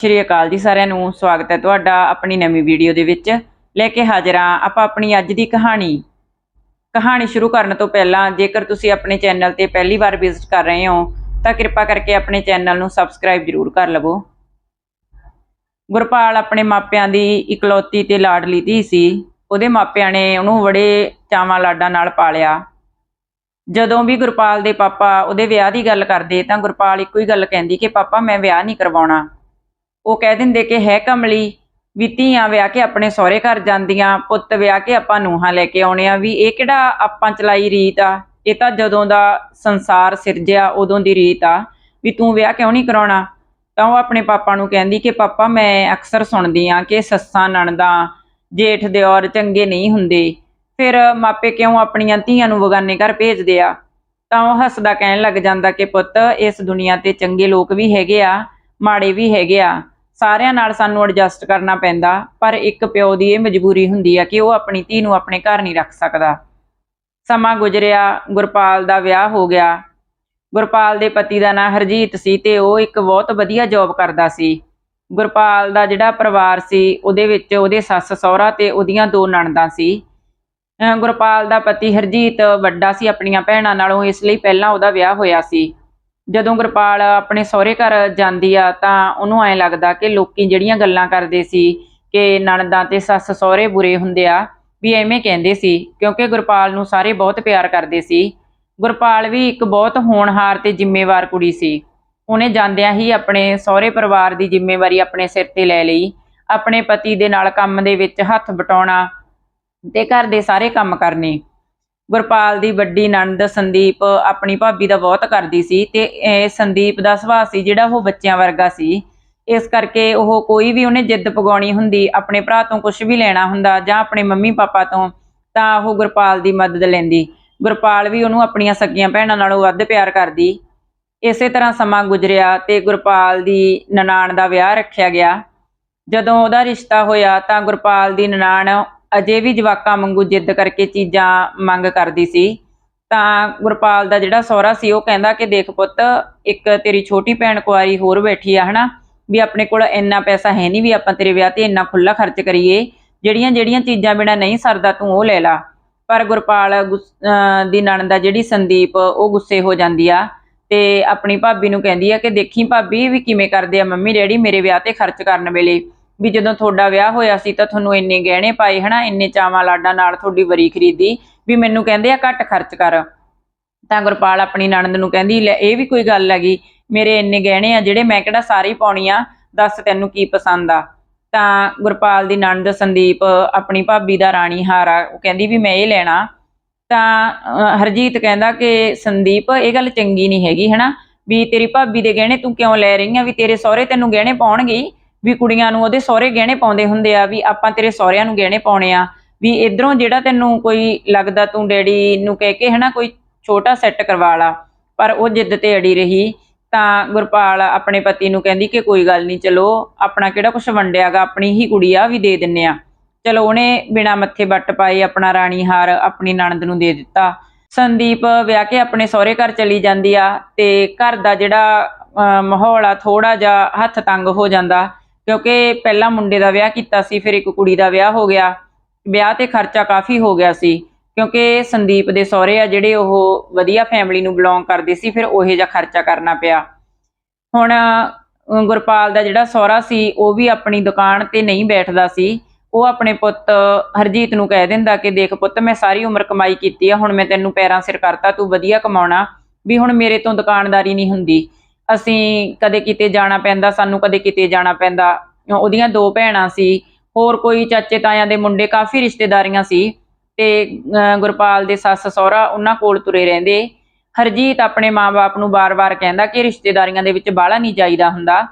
ਸ਼੍ਰੀ ਅਕਾਲ ਜੀ ਸਾਰਿਆਂ ਨੂੰ, ਸਵਾਗਤ ਹੈ ਤੁਹਾਡਾ ਆਪਣੀ ਨਵੀਂ ਵੀਡੀਓ ਦੇ ਵਿੱਚ। ਲੈ ਕੇ ਹਾਜ਼ਰ ਹਾਂ ਆਪਾਂ ਆਪਣੀ ਅੱਜ ਦੀ ਕਹਾਣੀ। ਕਹਾਣੀ ਸ਼ੁਰੂ ਕਰਨ ਤੋਂ ਪਹਿਲਾਂ ਜੇਕਰ ਤੁਸੀਂ ਆਪਣੇ ਚੈਨਲ ਤੇ ਪਹਿਲੀ ਵਾਰ ਵਿਜ਼ਿਟ ਕਰ ਰਹੇ ਹੋ, ਤਾਂ ਕਿਰਪਾ ਕਰਕੇ ਆਪਣੇ ਚੈਨਲ ਨੂੰ ਸਬਸਕ੍ਰਾਈਬ ਜ਼ਰੂਰ ਕਰ ਲਵੋ। ਗੁਰਪਾਲ ਆਪਣੇ ਮਾਪਿਆਂ ਦੀ ਇਕਲੌਤੀ ਤੇ ਲਾਡਲੀ ਧੀ ਸੀ। ਉਹਦੇ ਮਾਪਿਆਂ ਨੇ ਉਹਨੂੰ ਬੜੇ ਚਾਵਾਂ ਲਾਡਾਂ ਨਾਲ ਪਾਲਿਆ। ਜਦੋਂ ਵੀ ਗੁਰਪਾਲ ਦੇ ਪਾਪਾ ਉਹਦੇ ਵਿਆਹ ਦੀ ਗੱਲ ਕਰਦੇ, ਤਾਂ ਗੁਰਪਾਲ ਇੱਕੋ ਹੀ ਗੱਲ ਕਹਿੰਦੀ ਕਿ, ਪਾਪਾ, ਮੈਂ ਵਿਆਹ ਨਹੀਂ ਕਰਵਾਉਣਾ। ਉਹ ਕਹਿ ਦਿੰਦੇ ਕਿ, ਹੈ ਕਮਲੀ, ਵੀ ਧੀਆਂ ਵਿਆਹ ਕੇ ਆਪਣੇ ਸਹੁਰੇ ਘਰ ਜਾਂਦੀਆਂ, ਪੁੱਤ ਵਿਆਹ ਕੇ ਆਪਾਂ ਨੂੰਹਾਂ ਲੈ ਕੇ ਆਉਣੇ ਆ, ਵੀ ਇਹ ਕਿਹੜਾ ਆਪਾਂ ਚਲਾਈ ਰੀਤ ਆ? ਇਹ ਤਾਂ ਜਦੋਂ ਦਾ ਸੰਸਾਰ ਸਿਰਜਿਆ, ਉਦੋਂ ਦੀ ਰੀਤ ਆ, ਵੀ ਤੂੰ ਵਿਆਹ ਕਿਉਂ ਨਹੀਂ ਕਰਾਉਣਾ? ਤਾਂ ਉਹ ਆਪਣੇ ਪਾਪਾ ਨੂੰ ਕਹਿੰਦੀ ਕਿ, ਪਾਪਾ, ਮੈਂ ਅਕਸਰ ਸੁਣਦੀ ਆ ਕਿ ਸੱਸਾਂ ਨਣਦਾਂ ਜੇਠ ਦਿਓਰ ਚੰਗੇ ਨਹੀਂ ਹੁੰਦੇ। ਫਿਰ ਮਾਪੇ ਕਿਉਂ ਆਪਣੀਆਂ ਧੀਆਂ ਨੂੰ ਬਗਾਨੇ ਘਰ ਭੇਜਦੇ ਆ? ਤਾਂ ਉਹ ਹੱਸਦਾ ਕਹਿਣ ਲੱਗ ਜਾਂਦਾ ਕਿ, ਪੁੱਤ, ਇਸ ਦੁਨੀਆ ਤੇ ਚੰਗੇ ਲੋਕ ਵੀ ਹੈਗੇ ਆ, ਮਾੜੇ ਵੀ ਹੈਗੇ ਆ। ਸਾਰਿਆਂ ਨਾਲ ਸਾਨੂੰ ਐਡਜਸਟ ਕਰਨਾ ਪੈਂਦਾ, ਪਰ ਇੱਕ ਪਿਓ ਦੀ ਇਹ ਮਜਬੂਰੀ ਹੁੰਦੀ ਆ ਕਿ ਉਹ ਆਪਣੀ ਧੀ ਨੂੰ ਆਪਣੇ ਘਰ ਨਹੀਂ ਰੱਖ ਸਕਦਾ। ਸਮਾਂ ਗੁਜ਼ਰਿਆ, ਗੁਰਪਾਲ ਦਾ ਵਿਆਹ ਹੋ ਗਿਆ। ਗੁਰਪਾਲ ਦੇ ਪਤੀ ਦਾ ਨਾਂ ਹਰਜੀਤ ਸੀ ਤੇ ਉਹ ਇੱਕ ਬਹੁਤ ਵਧੀਆ ਜੌਬ ਕਰਦਾ ਸੀ। ਗੁਰਪਾਲ ਦਾ ਜਿਹੜਾ ਪਰਿਵਾਰ ਸੀ, ਉਹਦੇ ਵਿੱਚ ਉਹਦੇ ਸੱਸ ਸਹੁਰਾ ਤੇ ਉਹਦੀਆਂ ਦੋ ਨਣਦਾਂ ਸੀ। ਗੁਰਪਾਲ ਦਾ ਪਤੀ ਹਰਜੀਤ ਵੱਡਾ ਸੀ, ਆਪਣੀਆਂ ਭੈਣਾਂ ਨਾਲੋਂ ਇਸ ਲਈ ਪਹਿਲਾਂ ਉਹਦਾ ਵਿਆਹ ਹੋਇਆ ਸੀ। ਜਦੋਂ ਗੁਰਪਾਲ ਆਪਣੇ ਸਹੁਰੇ ਘਰ ਜਾਂਦੀ ਆ ਤਾਂ ਉਹਨੂੰ ਐਂ ਲੱਗਦਾ ਕਿ ਲੋਕੀ ਜਿਹੜੀਆਂ ਗੱਲਾਂ ਕਰਦੇ ਸੀ ਕਿ ਨਣਦਾਂ ਤੇ ਸੱਸ ਸਹੁਰੇ ਬੁਰੇ ਹੁੰਦੇ ਆ, ਵੀ ਐਵੇਂ ਕਹਿੰਦੇ ਸੀ, ਕਿਉਂਕਿ ਗੁਰਪਾਲ ਨੂੰ ਸਾਰੇ ਬਹੁਤ ਪਿਆਰ ਕਰਦੇ ਸੀ। ਗੁਰਪਾਲ ਵੀ ਇੱਕ ਬਹੁਤ ਹੋਣਹਾਰ ਤੇ ਜ਼ਿੰਮੇਵਾਰ ਕੁੜੀ ਸੀ। ਉਹਨੇ ਜਾਂਦਿਆਂ ਹੀ ਆਪਣੇ ਸਹੁਰੇ ਪਰਿਵਾਰ ਦੀ ਜ਼ਿੰਮੇਵਾਰੀ ਆਪਣੇ ਸਿਰ ਤੇ ਲੈ ਲਈ, ਆਪਣੇ ਪਤੀ ਦੇ ਨਾਲ ਕੰਮ ਦੇ ਵਿੱਚ ਹੱਥ ਵਟਾਉਣਾ ਤੇ ਘਰ ਦੇ ਸਾਰੇ ਕੰਮ ਕਰਨੇ। ਗੁਰਪਾਲ ਦੀ ਵੱਡੀ ਨਣਦ ਸੰਦੀਪ ਆਪਣੀ ਭਾਬੀ ਦਾ ਬਹੁਤ ਕਰਦੀ ਸੀ ਤੇ ਇਹ ਸੰਦੀਪ ਦਾ ਸੁਭਾਅ ਸੀ ਜਿਹੜਾ ਉਹ ਬੱਚਿਆਂ ਵਰਗਾ ਸੀ। ਇਸ ਕਰਕੇ ਉਹ ਕੋਈ ਵੀ ਉਹਨੇ ਜਿੱਦ ਪਗਾਉਣੀ ਹੁੰਦੀ, ਆਪਣੇ ਭਰਾ ਤੋਂ ਕੁਝ ਵੀ ਲੈਣਾ ਹੁੰਦਾ ਜਾਂ ਆਪਣੇ ਮੰਮੀ ਪਾਪਾ ਤੋਂ, ਤਾਂ ਉਹ ਗੁਰਪਾਲ ਦੀ ਮਦਦ ਲੈਂਦੀ। ਗੁਰਪਾਲ ਵੀ ਉਹਨੂੰ ਆਪਣੀਆਂ ਸੱਗੀਆਂ ਭੈਣਾਂ ਨਾਲੋਂ ਵੱਧ ਪਿਆਰ ਕਰਦੀ। ਇਸੇ ਤਰ੍ਹਾਂ ਸਮਾਂ ਗੁਜ਼ਰਿਆ ਤੇ ਗੁਰਪਾਲ ਦੀ ਨਨਾਣ ਦਾ ਵਿਆਹ ਰੱਖਿਆ ਗਿਆ। ਜਦੋਂ ਉਹਦਾ ਰਿਸ਼ਤਾ ਹੋਇਆ ਤਾਂ ਗੁਰਪਾਲ ਦੀ ਨਨਾਣ ਅਜੇ ਵੀ ਜਵਾਕਾਂ ਵਾਂਗੂ ਜਿੱਦ ਕਰਕੇ ਚੀਜ਼ਾਂ ਮੰਗ ਕਰਦੀ ਸੀ। ਤਾਂ ਗੁਰਪਾਲ ਦਾ ਜਿਹੜਾ ਸਹੁਰਾ ਸੀ, ਉਹ ਕਹਿੰਦਾ ਕਿ ਦੇਖ ਪੁੱਤ, ਇੱਕ ਤੇਰੀ ਛੋਟੀ ਭੈਣ ਕੁਆਰੀ ਹੋਰ ਬੈਠੀ ਆ, ਹਨਾ? ਵੀ ਆਪਣੇ ਕੋਲ ਇੰਨਾ ਪੈਸਾ ਹੈ ਨਹੀਂ ਵੀ ਆਪਾਂ ਤੇਰੇ ਵਿਆਹ ਤੇ ਇੰਨਾ ਖੁੱਲਾ ਖਰਚ ਕਰੀਏ। ਜਿਹੜੀਆਂ ਜਿਹੜੀਆਂ ਚੀਜ਼ਾਂ ਬਿਨਾ ਨਹੀਂ ਸਰਦਾ, ਤੂੰ ਉਹ ਲੈ ਲਾ। ਪਰ ਗੁਰਪਾਲ ਗੁੱਸ- ਅਹ ਦੀ ਨਣਦਾ ਜਿਹੜੀ ਸੰਦੀਪ, ਉਹ ਗੁੱਸੇ ਹੋ ਜਾਂਦੀ ਆ ਤੇ ਆਪਣੀ ਭਾਬੀ ਨੂੰ ਕਹਿੰਦੀ ਆ ਕਿ ਦੇਖੀ ਭਾਬੀ ਵੀ ਕਿਵੇਂ ਕਰਦੇ ਆ ਮੰਮੀ ਡੈਡੀ ਮੇਰੇ ਵਿਆਹ ਤੇ ਖਰਚ ਕਰਨ ਵੇਲੇ। ਵੀ ਜਦੋਂ ਤੁਹਾਡਾ ਵਿਆਹ ਹੋਇਆ ਸੀ ਤਾਂ ਤੁਹਾਨੂੰ ਇੰਨੇ ਗਹਿਣੇ ਪਾਏ, ਹਨਾ? ਇੰਨੇ ਚਾਵਾਂ ਲਾਡਾਂ ਨਾਲ ਤੁਹਾਡੀ ਵਰੀ ਖਰੀਦੀ, ਵੀ ਮੈਨੂੰ ਕਹਿੰਦੇ ਆ ਘੱਟ ਖਰਚ ਕਰ। ਤਾਂ ਗੁਰਪਾਲ ਆਪਣੀ ਨਣਦ ਨੂੰ ਕਹਿੰਦੀ, ਲੈ, ਇਹ ਵੀ ਕੋਈ ਗੱਲ ਹੈਗੀ, ਮੇਰੇ ਇੰਨੇ ਗਹਿਣੇ ਆ ਜਿਹੜੇ ਮੈਂ ਕਿਹੜਾ ਸਾਰੇ ਪਾਉਣੀ ਆ, ਦੱਸ ਤੈਨੂੰ ਕੀ ਪਸੰਦ ਆ? ਤਾਂ ਗੁਰਪਾਲ ਦੀ ਨਣਦ ਸੰਦੀਪ, ਆਪਣੀ ਭਾਬੀ ਦਾ ਰਾਣੀ ਹਾਰ ਆ ਉਹ ਕਹਿੰਦੀ ਵੀ ਮੈਂ ਇਹ ਲੈਣਾ। ਤਾਂ ਹਰਜੀਤ ਕਹਿੰਦਾ ਕਿ ਸੰਦੀਪ, ਇਹ ਗੱਲ ਚੰਗੀ ਨਹੀਂ ਹੈਗੀ, ਹਨਾ? ਵੀ ਤੇਰੀ ਭਾਬੀ ਦੇ ਗਹਿਣੇ ਤੂੰ ਕਿਉਂ ਲੈ ਰਹੀ ਆ? ਵੀ ਤੇਰੇ ਸਹੁਰੇ ਤੈਨੂੰ ਗਹਿਣੇ ਪਾਉਣਗੇ? ਵੀ ਕੁੜੀਆਂ ਨੂੰ ਉਹਦੇ ਸਹੁਰੇ ਗਹਿਣੇ ਪਾਉਂਦੇ ਹੁੰਦੇ ਆ ਵੀ ਆਪਾਂ ਤੇਰੇ ਸਹੁਰਿਆਂ ਨੂੰ ਗਹਿਣੇ ਪਾਉਣੇ ਆ ਵੀ ਇਧਰੋਂ ਜਿਹੜਾ ਤੈਨੂੰ ਕੋਈ ਲੱਗਦਾ ਤੂੰ ਡੈਡੀ ਨੂੰ ਕਹਿ ਕੇ ਹਨਾ ਕੋਈ ਛੋਟਾ ਸੈੱਟ ਕਰਵਾ ਲਾ ਪਰ ਉਹ ਜਿੱਦ ਤੇ ਅੜੀ ਰਹੀ ਤਾਂ ਗੁਰਪਾਲ ਆਪਣੇ ਪਤੀ ਨੂੰ ਕਹਿੰਦੀ ਕਿ ਕੋਈ ਗੱਲ ਨਹੀਂ ਚਲੋ ਆਪਣਾ ਕਿਹੜਾ ਕੁਝ ਵੰਡਿਆਗਾ ਆਪਣੀ ਹੀ ਕੁੜੀ ਆ ਵੀ ਦੇ ਦਿੰਨੇ ਆ। ਚਲੋ ਉਹਨੇ ਬਿਨਾ ਮੱਥੇ ਵੱਟ ਪਾਏ ਆਪਣਾ ਰਾਣੀ ਹਾਰ ਆਪਣੀ ਨਣਦ ਨੂੰ ਦੇ ਦਿੱਤਾ। ਸੰਦੀਪ ਵਿਆਹ ਕੇ ਆਪਣੇ ਸਹੁਰੇ ਘਰ ਚਲੀ ਜਾਂਦੀ ਆ ਤੇ ਘਰ ਦਾ ਜਿਹੜਾ ਅਹ, ਮਾਹੌਲ ਆ ਥੋੜਾ ਜਿਹਾ ਹੱਥ ਤੰਗ ਹੋ ਜਾਂਦਾ। ਕਿਉਂਕਿ ਪਹਿਲਾਂ ਮੁੰਡੇ ਦਾ ਵਿਆਹ ਕੀਤਾ ਸੀ, ਫਿਰ ਇੱਕ ਕੁੜੀ ਦਾ ਵਿਆਹ ਹੋ ਗਿਆ। ਵਿਆਹ ਤੇ ਖਰਚਾ ਕਾਫੀ ਹੋ ਗਿਆ ਸੀ, ਕਿਉਂਕਿ ਸੰਦੀਪ ਦੇ ਸਹੁਰੇ ਆ ਜਿਹੜੇ ਉਹ ਵਧੀਆ ਫੈਮਿਲੀ ਨੂੰ ਬਿਲੋਂਗ ਕਰਦੇ ਸੀ, ਫਿਰ ਉਹੇ ਜਿਹਾ ਖਰਚਾ ਕਰਨਾ ਪਿਆ। ਹੁਣ ਗੁਰਪਾਲ ਦਾ ਜਿਹੜਾ ਸਹੁਰਾ ਸੀ, ਉਹ ਵੀ ਆਪਣੀ ਦੁਕਾਨ ਤੇ ਨਹੀਂ ਬੈਠਦਾ ਸੀ। ਉਹ ਆਪਣੇ ਪੁੱਤ ਹਰਜੀਤ ਨੂੰ ਕਹਿ ਦਿੰਦਾ ਕਿ ਦੇਖ ਪੁੱਤ, ਮੈਂ ਸਾਰੀ ਉਮਰ ਕਮਾਈ ਕੀਤੀ ਆ, ਹੁਣ ਮੈਂ ਤੈਨੂੰ ਪੈਰਾਂ ਸਿਰ ਕਰਤਾ, ਤੂੰ ਵਧੀਆ ਕਮਾਉਣਾ, ਵੀ ਹੁਣ ਮੇਰੇ ਤੋਂ ਦੁਕਾਨਦਾਰੀ ਨਹੀਂ ਹੁੰਦੀ। ਅਸੀਂ ਕਦੇ ਕਿਤੇ ਜਾਣਾ ਪੈਂਦਾ, ਸਾਨੂੰ ਕਦੇ ਕਿਤੇ ਜਾਣਾ ਪੈਂਦਾ। ਉਹਦੀਆਂ ਦੋ ਭੈਣਾਂ ਸੀ, ਹੋਰ ਕੋਈ ਚਾਚੇ ਤਾਇਆਂ ਦੇ ਮੁੰਡੇ ਕਾਫੀ ਰਿਸ਼ਤੇਦਾਰੀਆਂ ਸੀ ਤੇ ਗੁਰਪਾਲ ਦੇ ਸੱਸ ਸਹੁਰਾ ਉਹਨਾਂ ਕੋਲ ਤੁਰੇ ਰਹਿੰਦੇ। ਹਰਜੀਤ ਆਪਣੇ ਮਾਪੇ ਨੂੰ ਬਾਰ-ਬਾਰ ਕਹਿੰਦਾ ਕਿ ਰਿਸ਼ਤੇਦਾਰੀਆਂ ਦੇ ਵਿੱਚ ਬਾਹਲਾ ਨਹੀਂ ਜਾਈਦਾ ਹੁੰਦਾ।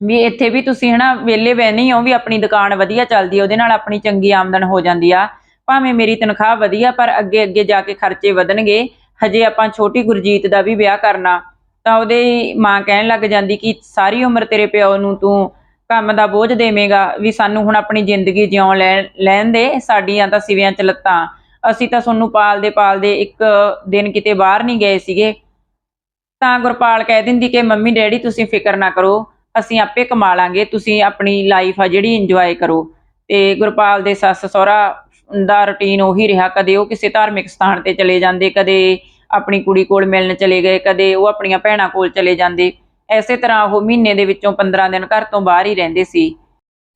ਵੀ ਇੱਥੇ ਵੀ ਤੁਸੀਂ ਹਨਾ, ਵਿਹਲੇ ਬੈ ਹੋ ਵੀ ਆਪਣੀ ਦੁਕਾਨ ਵਧੀਆ ਚੱਲਦੀ ਉਹਦੇ ਨਾਲ ਆਪਣੀ ਚੰਗੀ ਆਮਦਨ ਹੋ ਜਾਂਦੀ ਆ। ਭਾਵੇਂ ਮੇਰੀ ਤਨਖਾਹ ਵਧੀਆ, ਪਰ ਅੱਗੇ ਅੱਗੇ ਜਾ ਕੇ ਖਰਚੇ ਵਧਣਗੇ। ਹਜੇ ਆਪਾਂ ਛੋਟੀ ਗੁਰਜੀਤ ਦਾ ਵੀ ਵਿਆਹ ਕਰਨਾ। ਤਾਂ ਉਹਦੇ ਮਾਂ ਕਹਿਣ ਲੱਗ ਜਾਂਦੀ ਕਿ ਸਾਰੀ ਉਮਰ ਤੇਰੇ ਪਿਓ ਨੂੰ ਤੂੰ ਕੰਮ ਦਾ ਬੋਝ ਦੇਵੇਂਗਾ, ਵੀ ਸਾਨੂੰ ਹੁਣ ਆਪਣੀ ਜ਼ਿੰਦਗੀ ਜਿਉਣ ਲੈਣ ਦੇ, ਸਾਡੀਆਂ ਤਾਂ ਸਿਵਿਆਂ ਚ ਲੱਤਾਂ। ਅਸੀਂ ਤਾਂ ਤੁਹਾਨੂੰ ਪਾਲਦੇ ਪਾਲਦੇ ਇੱਕ ਦਿਨ ਕਿਤੇ ਬਾਹਰ ਨਹੀਂ ਗਏ ਸੀਗੇ। ਤਾਂ ਗੁਰਪਾਲ ਕਹਿ ਦਿੰਦੀ ਕਿ, ਮੰਮੀ, ਡੈਡੀ, ਤੁਸੀਂ ਫਿਕਰ ਨਾ ਕਰੋ, ਅਸੀਂ ਆਪੇ ਕਮਾ ਲਾਂਗੇ, ਤੁਸੀਂ ਆਪਣੀ ਲਾਈਫ ਆ ਜਿਹੜੀ ਇੰਜੋਏ ਕਰੋ। ਤੇ ਗੁਰਪਾਲ ਦੇ ਸੱਸ ਸਹੁਰਾ ਦਾ ਰੁਟੀਨ ਉਹੀ ਰਿਹਾ, ਕਦੇ ਉਹ ਕਿਸੇ ਧਾਰਮਿਕ ਸਥਾਨ ਤੇ ਚਲੇ ਜਾਂਦੇ, ਕਦੇ ਆਪਣੀ ਕੁੜੀ ਕੋਲ ਮਿਲਣ ਚਲੇ ਗਏ, ਕਦੇ ਉਹ ਆਪਣੀਆਂ ਭੈਣਾਂ ਕੋਲ ਚਲੇ ਜਾਂਦੇ। ਐਸੇ ਤਰ੍ਹਾਂ ਉਹ ਮਹੀਨੇ ਦੇ ਵਿੱਚੋਂ 15 ਦਿਨ ਘਰ ਤੋਂ ਬਾਹਰ ਹੀ ਰਹਿੰਦੇ ਸੀ।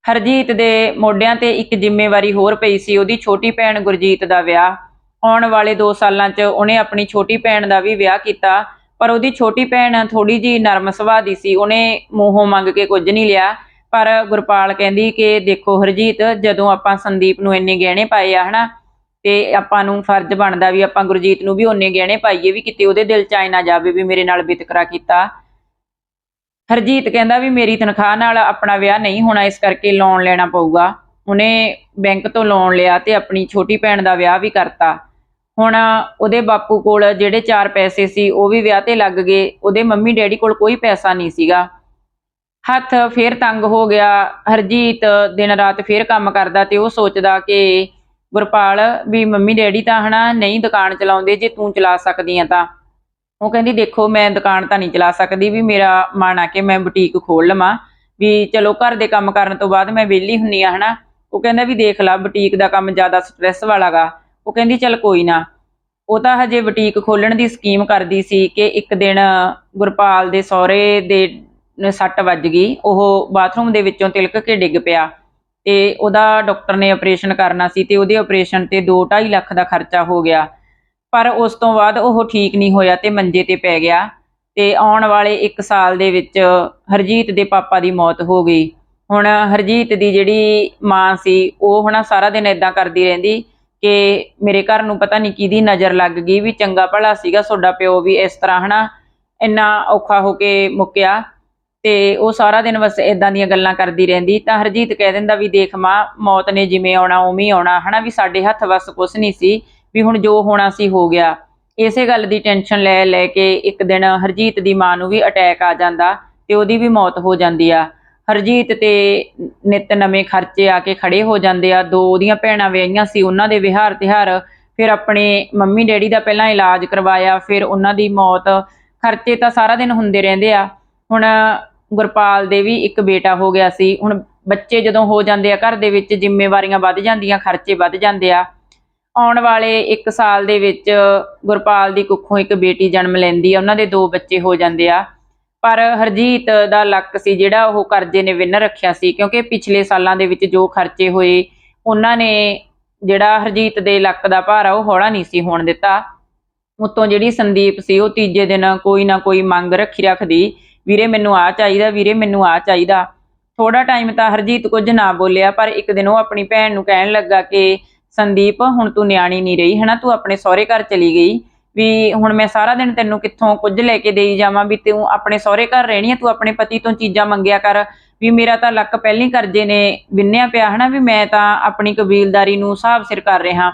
ਹਰਜੀਤ ਦੇ ਮੋਢਿਆਂ ਤੇ ਇੱਕ ਜ਼ਿੰਮੇਵਾਰੀ ਹੋਰ ਪਈ ਸੀ, ਉਹਦੀ ਛੋਟੀ ਭੈਣ ਗੁਰਜੀਤ ਦਾ ਵਿਆਹ। ਆਉਣ ਵਾਲੇ 2 ਸਾਲਾਂ 'ਚ ਉਹਨੇ ਆਪਣੀ ਛੋਟੀ ਭੈਣ ਦਾ ਵੀ ਵਿਆਹ ਕੀਤਾ, ਪਰ ਉਹਦੀ ਛੋਟੀ ਭੈਣ ਥੋੜੀ ਜੀ ਨਰਮ ਸੁਭਾਅ ਦੀ ਸੀ, ਉਹਨੇ ਮੂੰਹੋਂ ਮੰਗ ਕੇ ਕੁਝ ਨਹੀਂ ਲਿਆ। ਪਰ ਗੁਰਪਾਲ ਕਹਿੰਦੀ ਕਿ ਦੇਖੋ ਹਰਜੀਤ, ਜਦੋਂ ਆਪਾਂ ਸੰਦੀਪ ਨੂੰ ਇੰਨੇ ਗਹਿਣੇ ਪਾਏ ਆ, ਹਨਾ ਤੇ ਆਪਾਂ ਨੂੰ ਫਰਜ਼ ਬਣਦਾ ਵੀ ਆਪਾਂ ਗੁਰਜੀਤ ਨੂੰ ਵੀ ਓਨੇ ਗਹਿਣੇ ਪਾਈਏ ਵੀ ਕਿਤੇ ਉਹਦੇ ਦਿਲ 'ਚ ਆਏ ਨਾ ਜਾਵੇ ਵੀ ਮੇਰੇ ਨਾਲ ਵਿਤਕਰਾ ਕੀਤਾ। ਹਰਜੀਤ ਕਹਿੰਦਾ ਵੀ ਮੇਰੀ ਤਨਖਾਹ ਨਾਲ ਆਪਣਾ ਵਿਆਹ ਨਹੀਂ ਹੋਣਾ, ਇਸ ਕਰਕੇ ਲੋਨ ਲੈਣਾ ਪਊਗਾ। ਉਹਨੇ ਬੈਂਕ ਤੋਂ ਲੋਨ ਲਿਆ ਤੇ ਆਪਣੀ ਛੋਟੀ ਭੈਣ ਦਾ ਵਿਆਹ ਵੀ ਕਰਤਾ। ਹੁਣ ਉਹਦੇ ਬਾਪੂ ਕੋਲ ਜਿਹੜੇ ਚਾਰ ਪੈਸੇ ਸੀ, ਉਹ ਵੀ ਵਿਆਹ ਤੇ ਲੱਗ ਗਏ। ਉਹਦੇ ਮੰਮੀ ਡੈਡੀ ਕੋਲ ਕੋਈ ਪੈਸਾ ਨਹੀਂ ਸੀਗਾ। ਹੱਥ ਫੇਰ ਤੰਗ ਹੋ ਗਿਆ। ਹਰਜੀਤ ਦਿਨ ਰਾਤ ਫੇਰ ਕੰਮ ਕਰਦਾ ਤੇ ਉਹ ਸੋਚਦਾ ਕਿ ਗੁਰਪਾਲ ਵੀ ਮੰਮੀ ਡੈਡੀ ਤਾਂ ਹਨਾ ਨਹੀਂ ਦੁਕਾਨ ਚਲਾਉਂਦੇ ਜੇ ਤੂੰ ਚਲਾ ਸਕਦੀ ਆ ਤਾਂ। ਉਹ ਕਹਿੰਦੀ, ਦੇਖੋ, ਮੈਂ ਦੁਕਾਨ ਤਾਂ ਨਹੀਂ ਚਲਾ ਸਕਦੀ ਵੀ ਮੇਰਾ ਮਨ ਆ ਕਿ ਮੈਂ ਬੁਟੀਕ ਖੋਲ ਲਵਾਂ। ਵੀ ਚਲੋ, ਘਰ ਦੇ ਕੰਮ ਕਰਨ ਤੋਂ ਬਾਅਦ ਮੈਂ ਵਿਹਲੀ ਹੁੰਨੀ ਆ ਹਨਾ। ਉਹ ਕਹਿੰਦਾ ਵੀ ਦੇਖ ਲੈ, ਬੁਟੀਕ ਦਾ ਕੰਮ ਜ਼ਿਆਦਾ ਸਟ੍ਰੈਸ ਵਾਲਾਗਾ ਉਹ ਕਹਿੰਦੀ, ਚਲ ਕੋਈ ਨਾ। ਉਹ ਤਾਂ ਹਜੇ ਬੁਟੀਕ ਖੋਲਣ ਦੀ ਸਕੀਮ ਕਰਦੀ ਸੀ ਕਿ ਇੱਕ ਦਿਨ ਗੁਰਪਾਲ ਦੇ ਸਹੁਰੇ ਦੇ ਸੱਟ ਵੱਜ ਗਈ। ਉਹ ਬਾਥਰੂਮ ਦੇ ਵਿੱਚੋਂ ਤਿਲਕ ਕੇ ਡਿੱਗ ਪਿਆ। ਤੇ ਉਹਦਾ ਡਾਕਟਰ ਨੇ ਆਪਰੇਸ਼ਨ ਕਰਨਾ ਸੀ ਤੇ ਉਹਦੇ ਆਪਰੇਸ਼ਨ ਤੇ 2.5 ਲੱਖ ਦਾ ਖਰਚਾ ਹੋ ਗਿਆ। ਪਰ ਉਸ ਤੋਂ ਬਾਅਦ ਉਹ ਠੀਕ ਨਹੀਂ ਹੋਇਆ ਤੇ ਮੰਜੇ ਤੇ ਪੈ ਗਿਆ ਤੇ ਆਉਣ ਵਾਲੇ 1 ਸਾਲ ਦੇ ਵਿੱਚ ਹਰਜੀਤ ਦੇ ਪਾਪਾ ਦੀ ਮੌਤ ਹੋ ਗਈ। ਹੁਣ ਹਰਜੀਤ ਦੀ ਜਿਹੜੀ ਮਾਂ ਸੀ, ਉਹ ਹਨਾ ਸਾਰਾ ਦਿਨ ਇਦਾਂ ਕਰਦੀ ਰਹਿੰਦੀ ਕਿ ਮੇਰੇ ਘਰ ਨੂੰ ਪਤਾ ਨਹੀਂ ਕਿਹਦੀ ਨਜ਼ਰ ਲੱਗ ਗਈ ਵੀ ਚੰਗਾ ਭਲਾ ਸੀਗਾ ਤੁਹਾਡਾ ਪਿਓ ਵੀ ਇਸ ਤਰ੍ਹਾਂ ਹਨਾ, ਇੰਨਾ ਔਖਾ ਹੋ ਕੇ ਮੁੱਕਿਆ। ਤੇ ਉਹ ਸਾਰਾ ਦਿਨ ਬਸ ਇਦਾਂ ਦੀਆਂ ਗੱਲਾਂ ਕਰਦੀ ਰਹਿੰਦੀ। ਤਾਂ ਹਰਜੀਤ ਕਹਿ ਦਿੰਦਾ ਵੀ ਦੇਖ ਮਾਂ, ਮੌਤ ਨੇ ਜਿਵੇਂ ਆਉਣਾ, ਉਵੇਂ ਹੀ ਆਉਣਾ। ਹਨਾ ਵੀ ਸਾਡੇ ਹੱਥ ਵੱਸ ਕੁਛ ਨਹੀਂ ਸੀ ਵੀ ਹੁਣ ਜੋ ਹੋਣਾ ਸੀ ਹੋ ਗਿਆ। ਇਸੇ ਗੱਲ ਦੀ ਟੈਨਸ਼ਨ ਲੈ ਲੈ ਕੇ ਇੱਕ ਦਿਨ ਹਰਜੀਤ ਦੀ ਮਾਂ ਨੂੰ ਵੀ ਅਟੈਕ ਆ ਜਾਂਦਾ ਤੇ ਉਹਦੀ ਵੀ ਮੌਤ ਹੋ ਜਾਂਦੀ ਆ। ਹਰਜੀਤ ਤੇ ਨਿਤ ਨਵੇਂ ਖਰਚੇ ਆ ਕੇ ਖੜੇ ਹੋ ਜਾਂਦੇ ਆ। ਦੋ ਉਹਦੀਆਂ ਭੈਣਾਂ ਵਿਆਹੀਆਂ ਸੀ, ਉਹਨਾਂ ਦੇ ਵਿਹਾਰ ਤਿਹਾਰ ਫਿਰ ਆਪਣੇ ਮੰਮੀ ਡੈਡੀ ਦਾ ਪਹਿਲਾਂ ਇਲਾਜ ਕਰਵਾਇਆ, ਫਿਰ ਉਹਨਾਂ ਦੀ ਮੌਤ। ਖਰਚੇ ਤਾਂ ਸਾਰਾ ਦਿਨ ਹੁੰਦੇ ਰਹਿੰਦੇ ਆ। ਹੁਣ ਗੁਰਪਾਲ ਦੇ ਵੀ ਇੱਕ ਬੇਟਾ ਹੋ ਗਿਆ ਸੀ। ਹੁਣ ਬੱਚੇ ਜਦੋਂ ਹੋ ਜਾਂਦੇ ਆ ਘਰ ਦੇ ਵਿੱਚ, ਜ਼ਿੰਮੇਵਾਰੀਆਂ ਵੱਧ ਜਾਂਦੀਆਂ, ਖਰਚੇ ਵੱਧ ਜਾਂਦੇ ਆ। ਆਉਣ ਵਾਲੇ 1 ਸਾਲ ਦੇ ਵਿੱਚ ਗੁਰਪਾਲ ਦੀ ਕੁੱਖੋਂ ਇੱਕ ਬੇਟੀ ਜਨਮ ਲੈਂਦੀ ਆ। ਉਹਨਾਂ ਦੇ ਦੋ ਬੱਚੇ ਹੋ ਜਾਂਦੇ ਆ। ਪਰ ਹਰਜੀਤ ਦਾ ਲੱਕ ਸੀ ਜਿਹੜਾ ਉਹ ਕਰਜ਼ੇ ਨੇ ਵਿੰਨ ਰੱਖਿਆ ਸੀ, ਕਿਉਂਕਿ ਪਿਛਲੇ ਸਾਲਾਂ ਦੇ ਵਿੱਚ ਜੋ ਖਰਚੇ ਹੋਏ, ਉਹਨਾਂ ਨੇ ਜਿਹੜਾ ਹਰਜੀਤ ਦੇ ਲੱਕ ਦਾ ਭਾਰ ਆ, ਉਹ ਹੌਲਾ ਨਹੀਂ ਸੀ ਹੋਣ ਦਿੱਤਾ। ਉਤੋਂ ਜਿਹੜੀ ਸੰਦੀਪ ਸੀ, ਉਹ ਤੀਜੇ ਦਿਨ ਕੋਈ ਨਾ ਕੋਈ ਮੰਗ ਰੱਖੀ ਰੱਖਦੀ। ਵੀਰੇ ਮੈਨੂੰ ਆ ਚਾਹੀਦਾ, ਵੀਰੇ ਮੈਨੂੰ ਆ ਚਾਹੀਦਾ। ਥੋੜਾ ਟਾਈਮ ਤਾਂ ਹਰਜੀਤ ਕੁਝ ਨਾ ਬੋਲਿਆ, ਪਰ ਇੱਕ ਦਿਨ ਉਹ ਆਪਣੀ ਭੈਣ ਨੂੰ ਕਹਿਣ ਲੱਗਾ ਕਿ, ਸੰਦੀਪ, ਹੁਣ ਤੂੰ ਨਿਆਣੀ ਨਹੀਂ ਰਹੀ, ਹਨਾ? ਤੂੰ ਆਪਣੇ ਸਹੁਰੇ ਘਰ ਚਲੀ ਗਈ। ਵੀ ਹੁਣ ਮੈਂ ਸਾਰਾ ਦਿਨ ਤੈਨੂੰ ਕਿੱਥੋਂ ਕੁਝ ਲੈ ਕੇ ਦੇਈ ਜਾਵਾਂ? ਵੀ ਤੂੰ ਆਪਣੇ ਸਹੁਰੇ ਘਰ ਰਹਿਣੀ ਆ, ਤੂੰ ਆਪਣੇ ਪਤੀ ਤੋਂ ਚੀਜ਼ਾਂ ਮੰਗਿਆ ਕਰ। ਵੀ ਮੇਰਾ ਤਾਂ ਲੱਕ ਪਹਿਲੀ ਕਰਜ਼ੇ ਨੇ ਵਿੰਨਿਆ ਪਿਆ, ਹਨਾ? ਵੀ ਮੈਂ ਤਾਂ ਆਪਣੀ ਕਬੀਲਦਾਰੀ ਨੂੰ ਹਿਸਾਬ ਸਿਰ ਕਰ ਰਿਹਾ।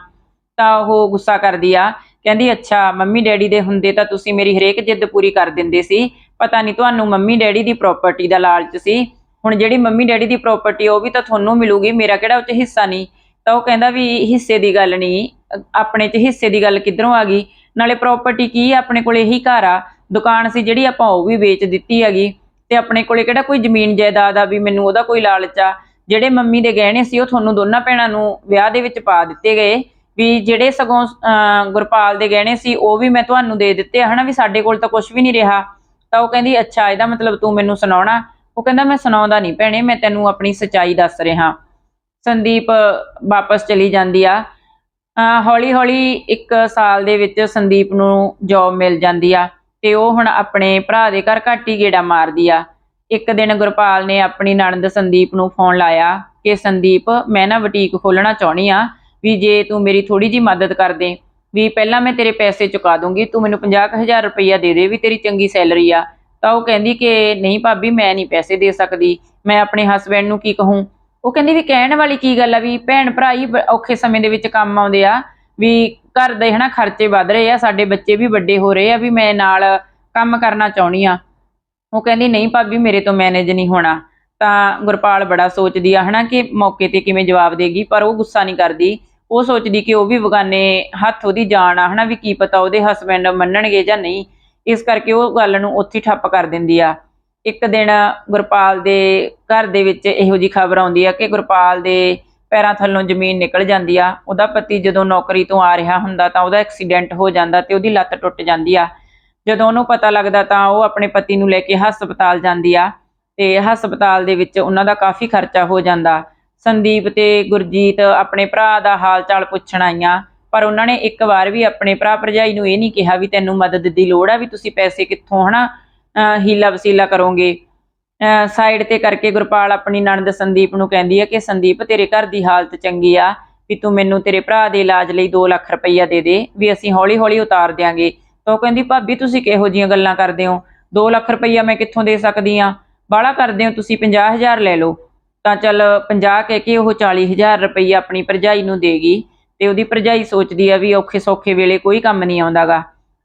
ਤਾਂ ਉਹ ਗੁੱਸਾ ਕਰਦੀ ਆ, ਕਹਿੰਦੀ, ਅੱਛਾ, ਮੰਮੀ ਡੈਡੀ ਦੇ ਹੁੰਦੇ ਤਾਂ ਤੁਸੀਂ ਮੇਰੀ ਹਰੇਕ ਜਿੱਦ ਪੂਰੀ ਕਰ ਦਿੰਦੇ ਸੀ। ਪਤਾ ਨਹੀਂ ਤੁਹਾਨੂੰ ਮੰਮੀ ਡੈਡੀ ਦੀ ਪ੍ਰਾਪਰਟੀ ਦਾ ਲਾਲਚ ਸੀ। ਹੁਣ ਜਿਹੜੀ ਮੰਮੀ ਡੈਡੀ ਦੀ ਪ੍ਰਾਪਰਟੀ ਉਹ ਵੀ ਤਾਂ ਤੁਹਾਨੂੰ ਮਿਲੂਗੀ ਮੇਰਾ ਕਿਹੜਾ ਉਹ 'ਚ ਹਿੱਸਾ ਨਹੀਂ ਤਾਂ ਉਹ ਕਹਿੰਦਾ ਵੀ ਹਿੱਸੇ ਦੀ ਗੱਲ ਨਹੀਂ ਆਪਣੇ 'ਚ ਹਿੱਸੇ ਦੀ ਗੱਲ ਕਿੱਧਰੋਂ ਆ ਗਈ? ਨਾਲੇ ਪ੍ਰਾਪਰਟੀ ਕੀ ਆ ਆਪਣੇ ਕੋਲ ਇਹੀ ਘਰ ਆ। ਦੁਕਾਨ ਸੀ ਜਿਹੜੀ ਆਪਾਂ ਉਹ ਵੀ ਵੇਚ ਦਿੱਤੀ ਹੈਗੀ। ਤੇ ਆਪਣੇ ਕੋਲੇ ਕਿਹੜਾ ਕੋਈ ਜ਼ਮੀਨ ਜਾਇਦਾਦ ਆ ਵੀ ਮੈਨੂੰ ਉਹਦਾ ਕੋਈ ਲਾਲਚ ਆ? ਜਿਹੜੇ ਮੰਮੀ ਦੇ ਗਹਿਣੇ ਸੀ ਉਹ ਤੁਹਾਨੂੰ ਦੋਨਾਂ ਭੈਣਾਂ ਨੂੰ ਵਿਆਹ ਦੇ ਵਿੱਚ ਪਾ ਦਿੱਤੇ ਗਏ। ਵੀ ਜਿਹੜੇ ਸਗੋਂ ਅਹ, ਗੁਰਪਾਲ ਦੇ ਗਹਿਣੇ ਸੀ ਉਹ ਵੀ ਮੈਂ ਤੁਹਾਨੂੰ ਦੇ ਦਿੱਤੇ ਹਨਾ ਵੀ ਸਾਡੇ ਕੋਲ ਤਾਂ ਕੁਝ ਵੀ ਨਹੀਂ ਰਿਹਾ। ਤਾਂ ਉਹ ਕਹਿੰਦੀ, ਅੱਛਾ, ਇਹਦਾ ਮਤਲਬ ਤੂੰ ਮੈਨੂੰ ਸੁਣਾਉਣਾ? ਉਹ ਕਹਿੰਦਾ, ਮੈਂ ਸੁਣਾਉਂਦਾ ਨਹੀਂ ਭੈਣੇ, ਮੈਂ ਤੈਨੂੰ ਆਪਣੀ ਸੱਚਾਈ ਦੱਸ ਰਿਹਾ। ਸੰਦੀਪ ਵਾਪਸ ਚਲੀ ਜਾਂਦੀ ਆ। ਹੌਲੀ ਹੌਲੀ ਇੱਕ ਸਾਲ ਦੇ ਵਿੱਚ ਸੰਦੀਪ ਨੂੰ ਜੌਬ ਮਿਲ ਜਾਂਦੀ ਆ ਤੇ ਉਹ ਹੁਣ ਆਪਣੇ ਭਰਾ ਦੇ ਘਰ ਘੱਟ ਹੀ ਗੇੜਾ ਮਾਰਦੀ ਆ। ਇੱਕ ਦਿਨ ਗੁਰਪਾਲ ਨੇ ਆਪਣੀ ਨਣਦ ਸੰਦੀਪ ਨੂੰ ਫੋਨ ਲਾਇਆ ਕਿ, ਸੰਦੀਪ, ਮੈਂ ਨਾ ਬੁਟੀਕ ਖੋਲਣਾ ਚਾਹਣੀ ਆ ਵੀ ਜੇ ਤੂੰ ਮੇਰੀ ਥੋੜੀ ਜੀ ਮਦਦ ਕਰ ਦੇ। ਵੀ ਪਹਿਲਾਂ ਮੈਂ ਤੇਰੇ ਪੈਸੇ ਚੁਕਾ ਦੂੰਗੀ, ਤੂੰ ਮੈਨੂੰ 50000 ਰੁਪਈਆ ਦੇ ਦੇ ਵੀ ਤੇਰੀ ਚੰਗੀ ਸੈਲਰੀ ਆ। ਤਾਂ ਉਹ ਕਹਿੰਦੀ ਕਿ ਨਹੀਂ ਭਾਬੀ, ਮੈਂ ਨਹੀਂ ਪੈਸੇ ਦੇ ਸਕਦੀ, ਮੈਂ ਆਪਣੇ ਹਸਬੰਡ ਨੂੰ ਕੀ ਕਹੂੰ? ਉਹ ਕਹਿੰਦੀ ਵੀ ਕਹਿਣ ਵਾਲੀ ਕੀ ਗੱਲ ਆ ਵੀ ਭੈਣ ਭਰਾ ਹੀ ਔਖੇ ਸਮੇਂ ਦੇ ਵਿੱਚ ਕੰਮ ਆਉਂਦੇ ਆ, ਵੀ ਘਰ ਦੇ ਹਨਾ ਖਰਚੇ ਵੱਧ ਰਹੇ ਆ, ਸਾਡੇ ਬੱਚੇ ਵੀ ਵੱਡੇ ਹੋ ਰਹੇ ਆ, ਵੀ ਮੈਂ ਨਾਲ ਕੰਮ ਕਰਨਾ ਚਾਹੁੰਦੀ ਆ। ਉਹ ਕਹਿੰਦੀ ਨਹੀਂ ਭਾਬੀ, ਮੇਰੇ ਤੋਂ ਮੈਨੇਜ ਨਹੀਂ ਹੋਣਾ। ਤਾਂ ਗੁਰਪਾਲ ਬੜਾ ਸੋਚਦੀ ਆ ਹਨਾ ਕਿ ਮੌਕੇ ਤੇ ਕਿਵੇਂ ਜਵਾਬ ਦੇਗੀ, ਪਰ ਉਹ ਗੁੱਸਾ ਨਹੀਂ ਕਰਦੀ। ਉਹ ਸੋਚਦੀ ਕਿ ਉਹ ਵੀ ਬਗਾਨੇ ਹੱਥ ਉਹਦੀ ਜਾਨ ਆ, ਹਨਾ, ਵੀ ਕੀ ਪਤਾ ਉਹਦੇ ਹਸਬੰਡ ਮੰਨਣਗੇ ਜਾਂ ਨਹੀਂ। ਇਸ ਕਰਕੇ ਉਹ ਗੱਲ ਨੂੰ ਉੱਥੇ ਠੱਪ ਕਰ ਦਿੰਦੀ ਆ। ਇੱਕ ਦਿਨ ਗੁਰਪਾਲ ਦੇ ਘਰ ਦੇ ਵਿੱਚ ਇਹੋ ਜੀ ਖਬਰ ਆਉਂਦੀ ਆ ਕਿ ਗੁਰਪਾਲ ਦੇ ਪੈਰਾਂ ਥੱਲੋਂ ਜ਼ਮੀਨ ਨਿਕਲ ਜਾਂਦੀ ਆ। ਉਹਦਾ ਪਤੀ ਜਦੋਂ ਨੌਕਰੀ ਤੋਂ ਆ ਰਿਹਾ ਹੁੰਦਾ ਤਾਂ ਉਹਦਾ ਐਕਸੀਡੈਂਟ ਹੋ ਜਾਂਦਾ ਤੇ ਉਹਦੀ ਲੱਤ ਟੁੱਟ ਜਾਂਦੀ ਆ। ਜਦੋਂ ਉਹਨੂੰ ਪਤਾ ਲੱਗਦਾ ਤਾਂ ਉਹ ਆਪਣੇ ਪਤੀ ਨੂੰ ਲੈ ਕੇ ਹਸਪਤਾਲ ਜਾਂਦੀ ਆ ਤੇ ਹਸਪਤਾਲ ਦੇ ਵਿੱਚ ਉਹਨਾਂ ਦਾ ਕਾਫੀ ਖਰਚਾ ਹੋ ਜਾਂਦਾ। ਸੰਦੀਪ ਤੇ ਗੁਰਜੀਤ ਆਪਣੇ ਭਰਾ ਦਾ ਹਾਲ ਚਾਲ ਪੁੱਛਣ ਆਈਆਂ, ਪਰ ਉਹਨਾਂ ਨੇ ਇੱਕ ਵਾਰ ਵੀ ਆਪਣੇ ਭਰਾ ਭਰਜਾਈ ਨੂੰ ਇਹ ਨਹੀਂ ਕਿਹਾ ਵੀ ਤੈਨੂੰ ਮਦਦ ਦੀ ਲੋੜ ਆ ਵੀ ਤੁਸੀਂ ਪੈਸੇ ਕਿੱਥੋਂ ਹਨਾ ਹੀਲਾ ਵਸੀਲਾ ਕਰੋਗੇ। ਸਾਈਡ ਤੇ ਕਰਕੇ ਗੁਰਪਾਲ ਆਪਣੀ ਨਣਦ ਸੰਦੀਪ ਨੂੰ ਕਹਿੰਦੀ ਹੈ ਕਿ ਸੰਦੀਪ ਤੇਰੇ ਘਰ ਦੀ ਹਾਲਤ ਚੰਗੀ ਆ, ਵੀ ਤੂੰ ਮੈਨੂੰ ਤੇਰੇ ਭਰਾ ਦੇ ਇਲਾਜ ਲਈ 2 ਲੱਖ ਰੁਪਈਆ ਦੇ ਦੇ, ਵੀ ਅਸੀਂ ਹੌਲੀ ਹੌਲੀ ਉਤਾਰ ਦਿਆਂਗੇ। ਤਾਂ ਉਹ ਕਹਿੰਦੀ, ਭਾਬੀ, ਤੁਸੀਂ ਕਿਹੋ ਜੀਆਂ ਗੱਲਾਂ ਕਰਦੇ ਹੋ? 2 ਲੱਖ ਰੁਪਈਆ ਮੈਂ ਕਿੱਥੋਂ ਦੇ ਸਕਦੀ ਆ? ਬਾਹਲਾ ਕਰਦੇ ਹੋ ਤੁਸੀਂ 50000 ਲੈ ਲਓ। ਤਾਂ ਚੱਲ 50 ਕਹਿ ਕੇ ਉਹ 40000 ਰੁਪਈਆ ਆਪਣੀ ਭਰਜਾਈ ਨੂੰ ਦੇਗੀ ਤੇ ਉਹਦੀ ਭਰਜਾਈ ਸੋਚਦੀ ਆ ਵੀ ਔਖੇ ਸੌਖੇ ਵੇਲੇ ਕੋਈ ਕੰਮ ਨਹੀਂ ਆਉਂਦਾਗਾ।